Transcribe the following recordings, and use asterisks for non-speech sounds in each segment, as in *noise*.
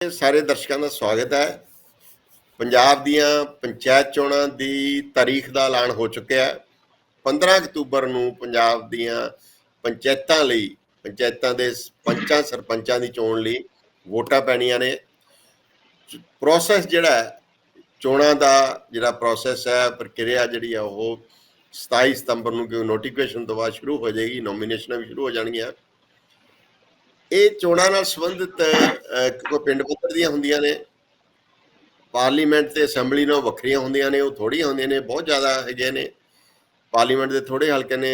ਸਾਰੇ ਦਰਸ਼ਕਾਂ ਦਾ ਸਵਾਗਤ ਹੈ। ਪੰਜਾਬ ਦੀਆਂ ਪੰਚਾਇਤ ਚੋਣਾਂ ਦੀ ਤਾਰੀਖ ਦਾ ਐਲਾਨ ਹੋ ਚੁੱਕਿਆ ਹੈ। 15 ਅਕਤੂਬਰ ਨੂੰ ਪੰਜਾਬ ਦੀਆਂ ਪੰਚਾਇਤਾਂ ਲਈ, ਪੰਚਾਇਤਾਂ ਦੇ ਪੰਚਾਂ, ਸਰਪੰਚਾਂ ਦੀ ਚੋਣ ਲਈ ਵੋਟਾਂ ਪੈਣੀਆਂ ਨੇ। ਪ੍ਰੋਸੈਸ ਜਿਹੜਾ ਚੋਣਾਂ ਦਾ ਜਿਹੜਾ ਪ੍ਰੋਸੈਸ ਹੈ, ਪ੍ਰਕਿਰਿਆ ਜਿਹੜੀ ਆ ਉਹ 27 ਸਤੰਬਰ ਨੂੰ ਕਿਉਂ ਨੋਟੀਫਿਕੇਸ਼ਨ ਤੋਂ ਬਾਅਦ ਸ਼ੁਰੂ ਹੋ ਜਾਏਗੀ ਨੋਮੀਨੇਸ਼ਨਾਂ ਵੀ ਸ਼ੁਰੂ ਹੋ ਜਾਣਗੀਆਂ। ਇਹ ਚੋਣਾਂ ਨਾਲ ਸੰਬੰਧਿਤ ਅਹ, ਪਿੰਡ ਪੱਧਰ ਦੀਆਂ ਹੁੰਦੀਆਂ ਨੇ। ਪਾਰਲੀਮੈਂਟ ਤੇ ਅਸੈਂਬਲੀ ਨਾਲ ਵੱਖਰੀਆਂ ਹੁੰਦੀਆਂ ਨੇ ਉਹ ਥੋੜੀਆਂ ਹੁੰਦੀਆਂ ਨੇ ਬਹੁਤ ਜ਼ਿਆਦਾ ਹੈਗੇ ਨੇ। ਪਾਰਲੀਮੈਂਟ ਦੇ ਥੋੜੇ ਹਲਕੇ ਨੇ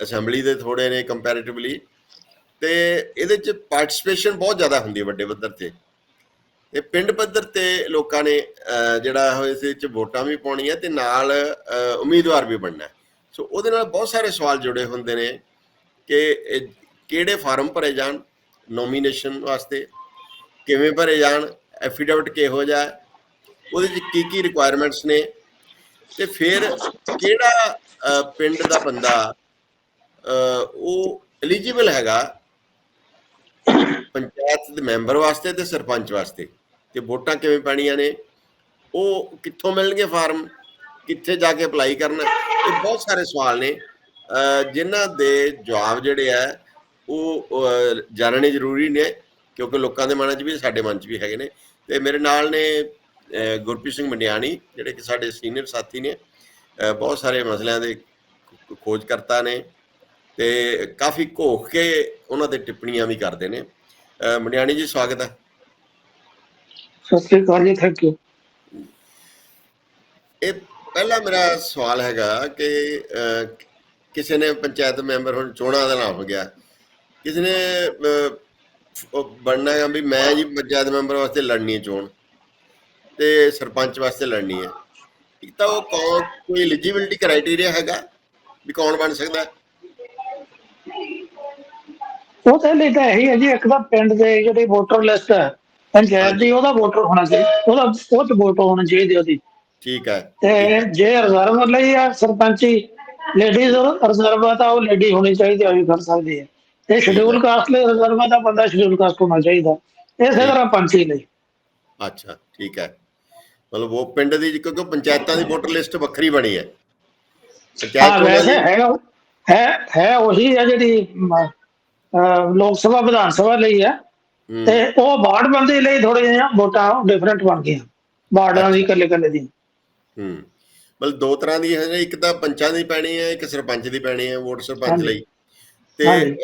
ਅਸੈਂਬਲੀ ਦੇ ਥੋੜੇ ਨੇ ਕੰਪੈਰੀਟਿਵਲੀ ਤੇ ਇਹਦੇ ਚ ਪਾਰਟਿਸਿਪੇਸ਼ਨ ਬਹੁਤ ਜ਼ਿਆਦਾ ਹੁੰਦੀ ਹੈ ਵੱਡੇ ਪੱਧਰ ਤੇ। ਤੇ ਪਿੰਡ ਪੱਧਰ ਤੇ ਲੋਕਾਂ ਨੇ ਜਿਹੜਾ ਉਹ ਇਸ ਵਿੱਚ ਵੋਟਾਂ ਵੀ ਪਾਉਣੀਆਂ ਤੇ ਨਾਲ ਉਮੀਦਵਾਰ ਵੀ ਬਣਨਾ ਸੋ ਉਹਦੇ ਨਾਲ ਬਹੁਤ ਸਾਰੇ ਸਵਾਲ ਜੁੜੇ ਹੁੰਦੇ ਨੇ ਕਿ ਕਿਹੜੇ ਫਾਰਮ ਭਰੇ ਜਾਣ ਨੋਮੀਨੇਸ਼ਨ ਵਾਸਤੇ ਕਿਵੇਂ ਭਰੇ ਜਾਣ ਐਫੀਡੇਵਿਟ ਕਿਹੋ ਜਿਹਾ ਉਹਦੇ ਚ ਕੀ ਕੀ ਰਿਕੁਆਇਰਮੈਂਟਸ ਨੇ ਤੇ ਫਿਰ ਕਿਹੜਾ ਪਿੰਡ ਦਾ ਬੰਦਾ ਉਹ ਐਲੀਜੀਬਲ ਹੈਗਾ ਪੰਚਾਇਤ ਦੇ ਮੈਂਬਰ ਵਾਸਤੇ ਤੇ ਸਰਪੰਚ ਵਾਸਤੇ ਤੇ ਵੋਟਾਂ ਕਿਵੇਂ ਪੈਣੀਆਂ ਨੇ ਉਹ ਕਿੱਥੋਂ ਮਿਲਣਗੇ ਫਾਰਮ ਕਿੱਥੇ ਜਾ ਕੇ ਅਪਲਾਈ ਕਰਨਾ ਇਹ ਬਹੁਤ ਸਾਰੇ ਸਵਾਲ ਨੇ ਅਹ, ਜਿਨ੍ਹਾਂ ਦੇ ਜਵਾਬ ਜਿਹੜੇ ਆ ਉਹ ਜਾਣਨੇ ਜ਼ਰੂਰੀ ਨੇ ਕਿਉਂਕਿ ਲੋਕਾਂ ਦੇ ਮਨਾਂ 'ਚ ਵੀ ਸਾਡੇ ਮਨ 'ਚ ਵੀ ਹੈਗੇ ਨੇ। ਤੇ ਮੇਰੇ ਨਾਲ ਨੇ ਗੁਰਪ੍ਰੀਤ ਸਿੰਘ ਮੰਡਿਆਣੀ ਜਿਹੜੇ ਕਿ ਸਾਡੇ ਸੀਨੀਅਰ ਸਾਥੀ ਨੇ। ਬਹੁਤ ਸਾਰੇ ਮਸਲਿਆਂ ਦੇ ਖੋ- ਖੋਜਕਰਤਾ ਨੇ। ਤੇ ਕਾਫੀ ਘੋਖ ਕੇ ਉਹਨਾਂ ਦੇ ਟਿੱਪਣੀਆਂ ਵੀ ਕਰਦੇ ਨੇ। ਮੰਡਿਆਣੀ ਜੀ ਸਵਾਗਤ ਹੈ ਸਤਿ ਸ੍ਰੀ ਅਕਾਲ ਜੀ ਥੈਂਕ ਯੂ ਇਹ ਪਹਿਲਾ ਮੇਰਾ ਸਵਾਲ ਹੈਗਾ ਕਿ ਕਿਸੇ ਨੇ ਪੰਚਾਇਤ ਮੈਂਬਰ ਹੁਣ ਚੋਣਾਂ ਦਾ ਨਾਮ ਹੋ ਗਿਆ। ਕਿਸੇ ਨੇ ਬਣਨਾ ਹੈ ਵੀ ਮੈਂ ਜੀ ਪੰਚਾਇਤ ਮੈਂਬਰ ਵਾਸਤੇ ਲੜਨੀ ਹੈ ਚੋਣ ਤੇ ਸਰਪੰਚ ਵਾਸਤੇ ਲੜਨੀ ਹੈ। ਇੱਕ ਤਾਂ ਉਹ ਕੌਣ ਕੋਈ ਐਲੀਜੀਬਿਲਟੀ ਕ੍ਰਾਈਟੇਰੀਆ ਹੈਗਾ ਵੀ ਕੌਣ ਬਣ ਸਕਦਾ? ਹੈ? ਉਹ ਤੇ ਲਈ ਤਾਂ ਇਹੀ ਹੈ ਜੀ ਇੱਕ ਤਾਂ ਪਿੰਡ ਦੇ ਜਿਹੜੀ ਵੋਟਰ ਲਿਸਟ ਹੈ ਪੰਚਾਇਤ ਦੀ ਉਹਦਾ ਵੋਟਰ ਹੋਣਾ ਚਾਹੀਦਾ ਉਹਦਾ ਉਹ ਚ ਵੋਟ ਹੋਣਾ ਚਾਹੀਦੀ ਉਹਦੀ। ਠੀਕ ਹੈ। ਤੇ ਜੇ ਰਿਜ਼ਰਵ ਲਈ ਆ ਸਰਪੰਚੀ ਲੇਡੀਜ਼ ਰਿਜ਼ਰਵ ਤਾਂ ਉਹ ਲੇਡੀ ਹੋਣੀ ਚਾਹੀਦੀ ਆ ਵੀ ਕਰ ਸਕਦੀ ਹੈ। ਤੇ ਸ਼ਡਿਊਲ ਕਾਸਟ ਲਈ ਰਿਜ਼ਰਵ ਤਾਂ ਬੰਦਾ ਸ਼ਡਿਊਲ ਕਾਸਟ ਹੋਣਾ ਚਾਹੀਦਾ। ਇਸੇ ਤਰ੍ਹਾਂ ਪੰਚੀ ਲਈ। ਅੱਛਾ ਠੀਕ ਹੈ। ਮਤਲਬ ਉਹ ਪਿੰਡ ਦੀ ਕਿਉਂਕਿ ਪੰਚਾਇਤਾਂ ਦੀ ਵੋਟਰ ਲਿਸਟ ਵੱਖਰੀ ਬਣੀ ਹੈ। ਪੰਚਾਇਤ ਵੈਸੇ ਦੀ- ਹੈਗਾ ਹੈ ਹੈ ਉਹੀ ਹੈ ਜਿਹੜੀ ਲੋਕ ਸਭਾ ਵਿਧਾਨ ਸਭਾ ਲਈ ਹੈ। ਤੇ ਉਹ ਵਾਰਡ ਬੰਦੇ ਲਈ ਥੋੜੇ ਜਿਹੀਆਂ ਵੋਟਾਂ ਡਿਫਰੈਂਟ ਬਣ ਗਈਆਂ। ਵਾਰਡਾਂ ਦੀ ਇਕੱਲੇ ਇਕੱਲੇ ਦੀ। ਹੂੰ। ਮਤਲਬ ਦੋ ਤਰ੍ਹਾਂ ਦੀ ਹੈ ਇੱਕ ਤਾਂ ਪੰਚਾਂ ਦੀ ਪੈਣੀ ਹੈ ਇੱਕ ਸਰਪੰਚ ਦੀ ਪੈਣੀ ਹੈ ਵੋਟ ਸਰਪੰਚ। ਲਈ। ਤੇ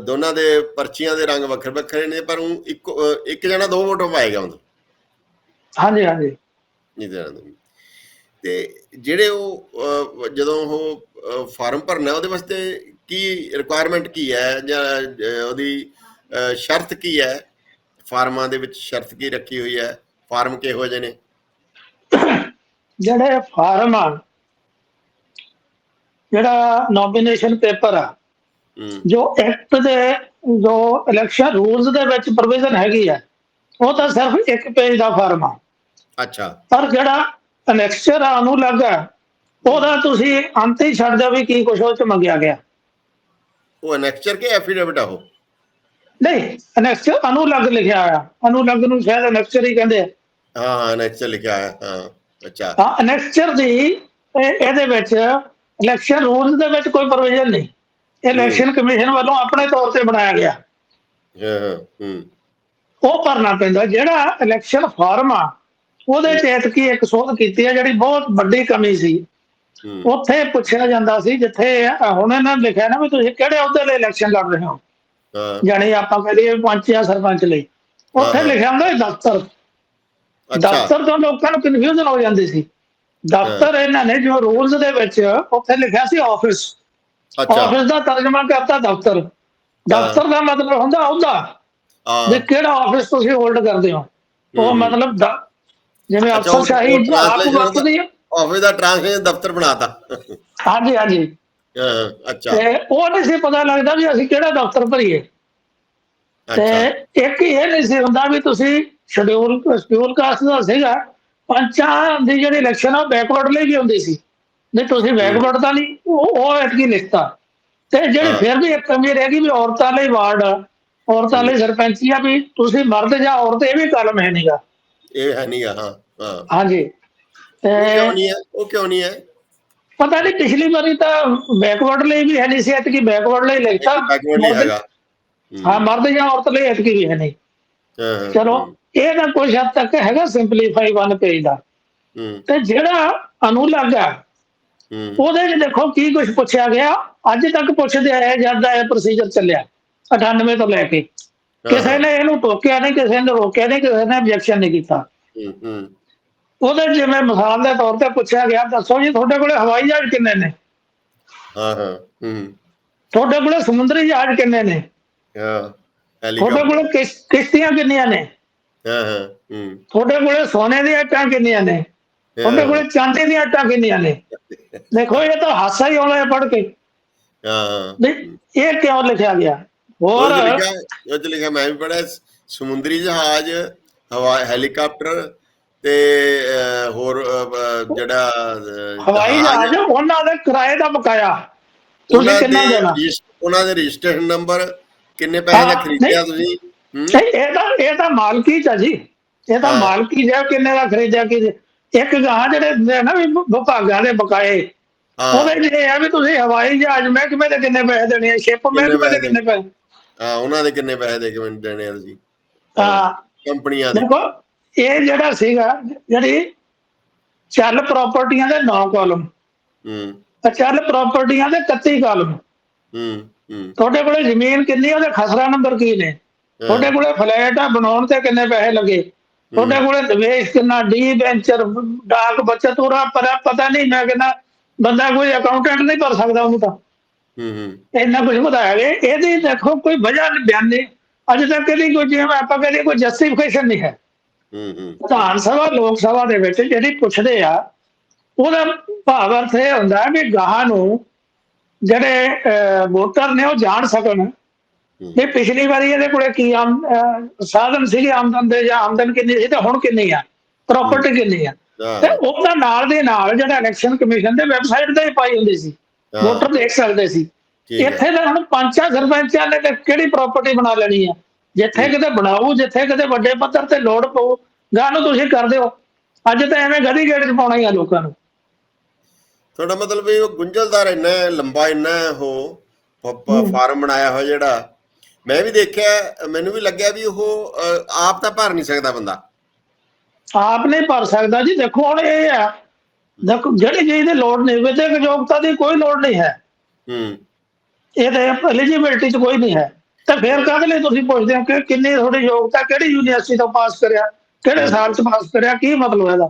ਦੋਨਾਂ ਦੇ ਪਰਚੀਆਂ ਦੇ ਰੰਗ ਵੱਖਰੇ ਵੱਖਰੇ ਨੇ ਪਰ ਉਹ ਇੱਕ ਇੱਕ ਜਣਾ ਦੋ ਵੋਟ ਪਾਏਗਾ ਮਤਲਬ ਹਾਂਜੀ ਹਾਂਜੀ। ਨਹੀਂ ਦੇਣਾ ਦੇ ਤੇ ਜਿਹੜੇ ਉਹ ਜਦੋਂ ਉਹ ਫਾਰਮ ਭਰਨਾ ਉਹਦੇ ਵਾਸਤੇ ਕੀ ਰਿਕੁਆਇਰਮੈਂਟ ਕੀ ਹੈ? ਜਾਂ ਉਹਦੀ ਸ਼ਰਤ ਕੀ ਹੈ? ਫਾਰਮਾਂ ਦੇ ਵਿੱਚ ਸ਼ਰਤ ਕੀ ਰੱਖੀ ਹੋਈ ਹੈ? ਫਾਰਮ ਕਿਹੋ ਜਿਹੇ ਨੇ? ਜਿਹੜੇ ਫਾਰਮ ਆ ਜਿਹੜਾ ਨੋਮੀਨੇਸ਼ਨ ਪੇਪਰ ਆ ਜੋ ਐਕਟ ਦੇ ਜੋ ਇਲੈਕਸ਼ਨ ਰੂਲਸ ਦੇ ਵਿੱਚ ਪ੍ਰੋਵੀਜ਼ਨ ਹੈਗੀ ਆ ਉਹ ਤਾਂ ਸਿਰਫ ਇੱਕ ਪੇਜ ਦਾ ਫਾਰਮ ਆ। ਅੱਛਾ। ਪਰ ਜਿਹੜਾ ਅਨੈਕਸਚਰ ਆ ਉਹਨੂੰ ਲੱਗਾ ਉਹਦਾ ਤੁਸੀਂ ਅੰਤ ਹੀ ਛੱਡ ਦਿਓ ਵੀ ਕੀ ਕੁਛ ਉਹ ਚ ਮੰਗਿਆ ਗਿਆ। ਉਹ ਅਨੈਕਚਰ ਕੇ ਐਫੀਡੇਵਿਟ ਆ ਉਹ? ਨਹੀਂ ਅਨੈਕਸਚਰ ਅਨੁਲੱਗ ਲਿਖਿਆ ਆ। ਅਨੁਲੱਗ ਨੂੰ ਸ਼ਾਇਦ ਅਨੈਕਸਚਰ ਹੀ ਕਹਿੰਦੇ ਆ। ਹਾਂ ਅਨੈਕਚਰ ਲਿਖਿਆ ਹੈ ਹਾਂ ਅੱਛਾ। ਹਾਂ ਅਨੈਕਸਚਰ ਦੀ ਇਹ- ਇਹਦੇ ਵਿੱਚ ਇਲੈਕਸ਼ਨ ਰੂਲਸ ਦੇ ਵਿੱਚ ਕੋਈ ਪ੍ਰੋਵੀਜ਼ਨ ਨਹੀਂ। ਇਲੈਕਸ਼ਨ ਕਮਿਸ਼ਨ ਵੱਲੋਂ ਆਪਣੇ ਤੌਰ ਤੇ ਬਣਾਇਆ ਗਿਆ। ਹਾਂ ਹਾਂ, ਹੂੰ। ਉਹ ਭਰਨਾ ਪੈਂਦਾ ਜਿਹੜਾ ਇਲੈਕਸ਼ਨ ਫਾਰਮ ਆ ਉਹਦੇ ਚ ਐਤਕੀ ਇੱਕ ਸੋਧ ਕੀਤੀ ਹੈ ਜਿਹੜੀ ਬਹੁਤ ਵੱਡੀ ਕਮੀ ਸੀ। ਉੱਥੇ ਪੁੱਛਿਆ ਜਾਂਦਾ ਸੀ ਜਿੱਥੇ ਹੁਣ ਇਹਨਾਂ ਨੇ ਲਿਖਿਆ ਨਾ ਵੀ ਤੁਸੀਂ ਕਿਹੜੇ ਅਹੁਦੇ ਲਈ ਇਲੈਕਸ਼ਨ ਲੜ ਰਹੇ ਹੋ? ਜਾਣੀ ਆਪਾਂ ਕਹਦੇ ਪੰਚ ਜਾਂ ਸਰਪੰਚ ਲਈ। ਉੱਥੇ। ਲਿਖਿਆ ਹੁੰਦਾ ਦਫ਼ਤਰ। ਦਫ਼ਤਰ ਤੋਂ ਲੋਕਾਂ ਨੂੰ ਕਨਫਿਊਜ਼ਨ ਹੋ ਜਾਂਦੀ ਸੀ। ਦਫ਼ਤਰ ਇਹਨਾਂ ਨੇ ਜੋ ਰੂਲਸ ਦੇ ਵਿੱਚ ਉੱਥੇ ਲਿਖਿਆ ਸੀ ਆਫਿਸ ਆਫਿਸ ਦਾ ਤਰਜਮਾ ਕਰਤਾ ਦਫ਼ਤਰ। ਦਫ਼ਤਰ ਦਾ ਮਤਲਬ ਹੁੰਦਾ ਵੀ ਹਾਂ। ਕਿਹੜਾ ਆਫਿਸ ਤੁਸੀਂ ਹੋਲਡ ਕਰਦੇ ਹੋ। ਉਹ। ਮਤਲਬ ਜਿਵੇਂ ਅਫਸਰਸ਼ਾਹੀ ਉਹ ਆਪ ਵਰਤਦੀ ਹੈ ਆਫਿਸ ਦਾ ਟ੍ਰਾਂਸਲੇਸ਼ਨ ਦਫ਼ਤਰ ਬਣਾਤਾ। ਹਾਂਜੀ ਹਾਂਜੀ। ਹਾਂ ਅੱਛਾ। ਤੇ ਉਹ ਨਹੀਂ ਸੀ ਪਤਾ ਲੱਗਦਾ ਵੀ ਅਸੀਂ ਕਿਹੜਾ ਦਫ਼ਤਰ ਭਰੀਏ। ਤੇ ਇੱਕ ਇਹ ਨਹੀਂ ਸੀ ਹੁੰਦਾ ਵੀ ਤੁਸੀਂ ਸ਼ਡਿਊਲ ਸ਼ਡਿਊਲ ਕਾਸਟ ਦਾ ਸੀਗਾ ਪੰਚਾਂ ਦੀ ਜਿਹੜੀ ਇਲੈਕਸ਼ਨ ਆ ਬੈਕਵਰਡ ਲਈ ਵੀ ਹੁੰਦੀ ਸੀ। ਨਹੀਂ ਤੁਸੀਂ ਬੈਕਵਰਡ ਤਾਂ ਨਹੀਂ ਉਹ ਉਹ ਐਤਕੀ ਲਿਖਤਾ ਤੇ ਜਿਹੜੀ। ਫਿਰ ਵੀ ਇੱਕ ਕਮੀ ਰਹਿ ਗਈ ਵੀ ਔਰਤਾਂ ਲਈ ਵਾਰਡ ਔਰਤਾਂ ਲਈ ਸਰਪੰਚੀ ਆ ਵੀ ਤੁਸੀਂ ਮਰਦ ਜਾਂ ਔਰਤ ਇਹ ਵੀ ਕਲਮ ਹੈ ਨਹੀਂਗਾ ਇਹ ਹੈ ਨਹੀਂ ਹਾਂ ਹਾਂ। ਹਾਂਜੀ। ਕਿਉਂ ਨਹੀਂ ਹੈ? ਉਹ ਕਿਉਂ ਨਹੀਂ ਹੈ? ਪਤਾ ਨਹੀਂ ਪਿਛਲੀ ਵਾਰੀ ਤਾਂ ਬੈਕਵਰਡ ਲਈ ਵੀ ਹੈ ਨਹੀਂ ਸੀ ਐਤਕੀ ਬੈਕਵਰਡ ਲਈ ਲਿਖਤਾ ਬੈਕਵਰਡ ਮਰਦ- ਹੈਗਾ। ਹੂੰ, ਮਰਦ ਜਾਂ ਔਰਤ ਲਈ ਐਤਕੀ ਵੀ ਹੈ ਨਹੀਂ। ਚਲੋ ਇਹ ਤਾਂ ਕੁਝ ਹੱਦ ਤੱਕ ਹੈਗਾ ਸਿੰਪਲੀਫਾਈ ਵਨ ਪੇਜ ਦਾ। ਤੇ ਜਿਹੜਾ ਅਨੁਲੱਗ ਆ ਉਹਦੇ 'ਚ ਦੇਖੋ ਕੀ ਕੁਝ ਪੁੱਛਿਆ ਗਿਆ ਅੱਜ ਤੱਕ ਪੁੱਛਦੇ ਆਏ ਜਦ ਦਾ ਇਹ ਪ੍ਰੋਸੀਜਰ ਚੱਲਿਆ 98 ਤੋਂ ਲੈ ਕੇ। ਕਿਸੇ ਨੇ ਇਹਨੂੰ ਟੋਕਿਆ ਨਹੀਂ ਕਿਸੇ ਨੇ ਰੋਕਿਆ ਨਹੀਂ ਕਿਸੇ ਨੇ ਆਬਜੈਕਸ਼ਨ ਨਹੀਂ ਕੀਤਾ। ਉਹਦੇ ਜਿਵੇਂ ਮਿਸਾਲ ਦੇ ਤੌਰ ਤੇ ਪੁੱਛਿਆ ਗਿਆ ਦੱਸੋ ਜੀ ਤੁਹਾਡੇ ਕੋਲੇ ਹਵਾਈ ਜਹਾਜ਼ ਕਿੰਨੇ ਨੇ? ਹਾਂ ਹਾਂ ਹੂੰ। ਤੁਹਾਡੇ ਕੋਲੇ ਸਮੁੰਦਰੀ ਜਹਾਜ਼ ਕਿੰਨੇ ਨੇ? ਹਾਂ ਤੁਹਾਡੇ ਕੋਲੇ ਕਿਸ- ਕਿਸ਼ਤੀਆਂ ਕਿੰਨੀਆਂ ਨੇ? ਹਾਂ ਹਾਂ ਹੂੰ। ਤੁਹਾਡੇ ਕੋਲੇ ਸੋਨੇ ਦੀਆਂ ਇੱਟਾਂ ਕਿੰਨੀਆਂ ਨੇ? ਤੁਹਾਡੇ ਕੋਲੇ ਚਾਂਦੀ ਦੀਆਂ ਇੱਟਾਂ ਕਿੰਨੀਆਂ ਨੇ? ਦੇਖੋ ਇਹ ਤਾਂ ਹਾਸਾ ਹੀ ਆਉਣਾ ਹੈ ਪੜ੍ਹ ਕੇ। ਹਾਂ। ਨਹੀਂ, ਇਹ ਕਿਉਂ ਲਿਖਿਆ ਗਿਆ? ਹੋਰ। ਉਹ 'ਚ ਲਿਖਿਆ ਮੈਂ ਵੀ ਪੜਿਆ ਸਮੁੰਦਰੀ ਜਹਾਜ਼ ਹਵਾ ਹੈਲੀਕਾਪਟਰ ਤੇ ਹੋਰ ਜਿਹੜਾ ਹਵਾਈ ਜਹਾਜ਼ ਉਹਨਾਂ ਦੇ ਕਿਰਾਏ ਦਾ ਬਕਾਇਆ। ਤੁਸੀਂ ਕਿੰਨਾ ਦੇਣਾ? ਉਹਨਾਂ ਦੇ ਰਜਿਸਟ੍ਰੇਸ਼ਨ ਨੰਬਰ ਕਿੰਨੇ ਪੈਸੇ ਦਾ ਖਰੀਦਿਆ। ਤੁਸੀਂ? ਇਹ ਤਾਂ ਇਹ ਤਾਂ ਮਾਲਕੀ ਚ ਜੀ। ਇਹ ਤਾਂ। ਮਾਲਕੀ ਜਾਂ ਕਿੰਨੇ ਦਾ ਖਰੀਦਿਆ ਕਿ ਇੱਕ ਗਾਂ ਜਿਹੜੇ ਹੁੰਦੇ ਆ ਨਾ ਵੀ ਵਿਭਾਗਾਂ ਦੇ ਬਕਾਏ। ਉਹਦੇ ਚ ਇਹ ਆ ਵੀ ਤੁਸੀਂ ਹਵਾਈ ਜਹਾਜ਼ ਮਹਿਕਮੇ ਦੇ ਕਿੰਨੇ ਪੈਸੇ ਦੇਣੇ ਆ? ਸ਼ਿਪ ਮਹਿਕਮੇ ਦੇ ਕਿੰਨੇ ਪੈਸੇ? ਹਾਂ ਉਹਨਾਂ ਦੇ ਕਿੰਨੇ ਪੈਸੇ ਦੇ ਕੇ ਮੈਨੂੰ ਦੇਣੇ ਆ ਤੁਸੀਂ? ਹਾਂ। ਕੰਪਨੀਆਂ ਦੇ। ਦੇਖੋ ਇਹ ਜਿਹੜਾ ਸੀਗਾ ਜਿਹੜੀ ਚੱਲ ਪ੍ਰਾਪਰਟੀਆਂ ਦੇ 9 ਕਾਲਮ ਹੂੰ। ਤੇ ਚੱਲ ਪ੍ਰਾਪਰਟੀਆਂ ਦੇ 31 ਕਾਲਮ ਹੂੰ ਹੂੰ। ਤੁਹਾਡੇ ਕੋਲੇ ਜ਼ਮੀਨ ਕਿੰਨੀ ਆ, ਉਹਦੇ ਖਸਰਾ ਨੰਬਰ ਕੀ ਨੇ? ਤੁਹਾਡੇ ਕੋਲੇ ਫਲੈਟ ਆ ਬਣਾਉਣ ਤੇ ਕਿੰਨੇ ਪੈਸੇ ਲੱਗੇ? ਤੁਹਾਡੇ ਕੋਲੇ ਨਿਵੇਸ਼ ਕਿੰਨਾ ਡੀ ਵੈਂਚਰ ਡਾਕ ਬਚਤ ਉਹਦਾ ਪਰ ਪਤਾ ਨਹੀਂ ਮੈਂ ਕਹਿੰਦਾ ਬੰਦਾ ਕੋਈ ਅਕਾਊਂਟੈਂਟ ਨਹੀਂ ਭਰ ਸਕਦਾ ਉਹਨੂੰ ਤਾਂ। ਹੂੰ ਹੂੰ। ਇੰਨਾ ਕੁਝ ਵਧਾਇਆ ਗਿਆ। ਇਹਦੀ ਦੇਖੋ ਕੋਈ ਵਜ੍ਹਾ ਨਹੀਂ ਬਿਆਨ ਨਹੀਂ। ਅੱਜ ਤੱਕ ਇਹਦੀ ਕੋਈ ਜਿਵੇਂ ਆਪਾਂ ਕਹਿੰਦੇ ਕੋਈ ਜਸਟੀਫਿਕੇਸ਼ਨ ਨਹੀਂ ਹੈ। ਹੂੰ ਹੂੰ। ਵਿਧਾਨ ਸਭਾ ਲੋਕ ਸਭਾ ਦੇ ਵਿੱਚ ਜਿਹੜੀ ਪੁੱਛਦੇ ਆ ਉਹਦਾ ਭਾਵ ਅਰਥ ਇਹ ਹੁੰਦਾ ਵੀ ਗਾਹਾਂ ਨੂੰ ਜਿਹੜੇ ਵੋਟਰ ਨੇ ਉਹ ਜਾਣ ਸਕਣ। ਵੀ ਪਿਛਲੀ ਵਾਰੀ ਇਹਦੇ ਕੋਲੇ ਕੀ ਆਮ ਸਾਧਨ ਸੀਗੇ ਆਮਦਨ ਦੇ ਜਾਂ ਆਮਦਨ ਕਿੰਨੀ ਸੀ ਤੇ ਹੁਣ ਕਿੰਨੀ ਆ? ਪ੍ਰਾਪਰਟੀ ਕਿੰਨੀ ਆ? ਤੇ ਉਹਦਾ ਨਾਲ ਦੇ ਨਾਲ ਜਿਹੜਾ ਇਲੈਕਸ਼ਨ ਕਮਿਸ਼ਨ ਦੇ ਵੈਬਸਾਈਟ ਤੇ ਪਾਈ ਹੁੰਦੀ ਸੀ। ਵੋਟਰ ਦੇਖ ਸਕਦੇ ਸੀ। ਇੱਥੇ ਤਾਂ ਹੁਣ ਪੰਚਾਂ ਸਰਪੰਚਾਂ ਨੇ ਤੇ ਕਿਹੜੀ ਪ੍ਰਾਪਰਟੀ ਬਣਾ ਲੈਣੀ ਆ? ਜਿੱਥੇ ਕਿਤੇ ਬਣਾਓ ਜਿੱਥੇ ਕਿਤੇ ਵੱਡੇ ਪੱਧਰ ਤੇ ਲੋੜ ਪਊ ਗਾਂ ਨੂੰ ਤੁਸੀਂ ਕਰ ਦਿਓ। ਅੱਜ ਤਾਂ ਐਵੇਂ ਗਦੀ ਗੇੜ ਚ ਪਾਉਣਾ ਹੀ ਆ ਲੋਕਾਂ ਨੂੰ। ਤੁਹਾਡਾ ਮਤਲਬ ਉਹ ਗੁੰਝਲਦਾਰ ਇੰਨਾ ਲੰਬਾ ਇੰਨਾ ਹੈ। ਫਾਰਮ ਬਣਾਇਆ ਹੋਇਆ ਜਿਹੜਾ। ਮੈਂ ਵੀ ਦੇਖਿਆ ਮੈਨੂੰ ਵੀ ਲੱਗਿਆ ਵੀ ਉਹ ਆਪ ਤਾਂ ਭਰ ਨਹੀਂ ਸਕਦਾ ਬੰਦਾ। ਆਪ ਨਹੀਂ ਭਰ ਸਕਦਾ ਜੀ ਦੇਖੋ ਹੁਣ ਇਹ ਆ ਦੇਖੋ ਜਿਹੜੀ ਚੀਜ਼ ਦੀ ਲੋੜ ਨਹੀਂ ਵਿਦਿਅਕ ਯੋਗਤਾ ਦੀ ਕੋਈ ਲੋੜ ਨਹੀਂ ਹੈ। ਹੂੰ। ਇਹਦੇ ਐਲੀਜੀਬਿਲਟੀ ਚ ਕੋਈ ਨਹੀਂ ਹੈ। ਤਾਂ ਫਿਰ ਕਾਹਦੇ ਲਈ ਤੁਸੀਂ ਪੁੱਛਦੇ ਹੋ ਕਿ ਕਿੰਨੀ ਤੁਹਾਡੀ ਯੋਗਤਾ ਕਿਹੜੀ ਯੂਨੀਵਰਸਿਟੀ ਤੋਂ ਪਾਸ ਕਰਿਆ ਕਿਹੜੇ ਸਾਲ ਚ ਪਾਸ ਕਰਿਆ ਕੀ ਮਤਲਬ ਇਹਦਾ?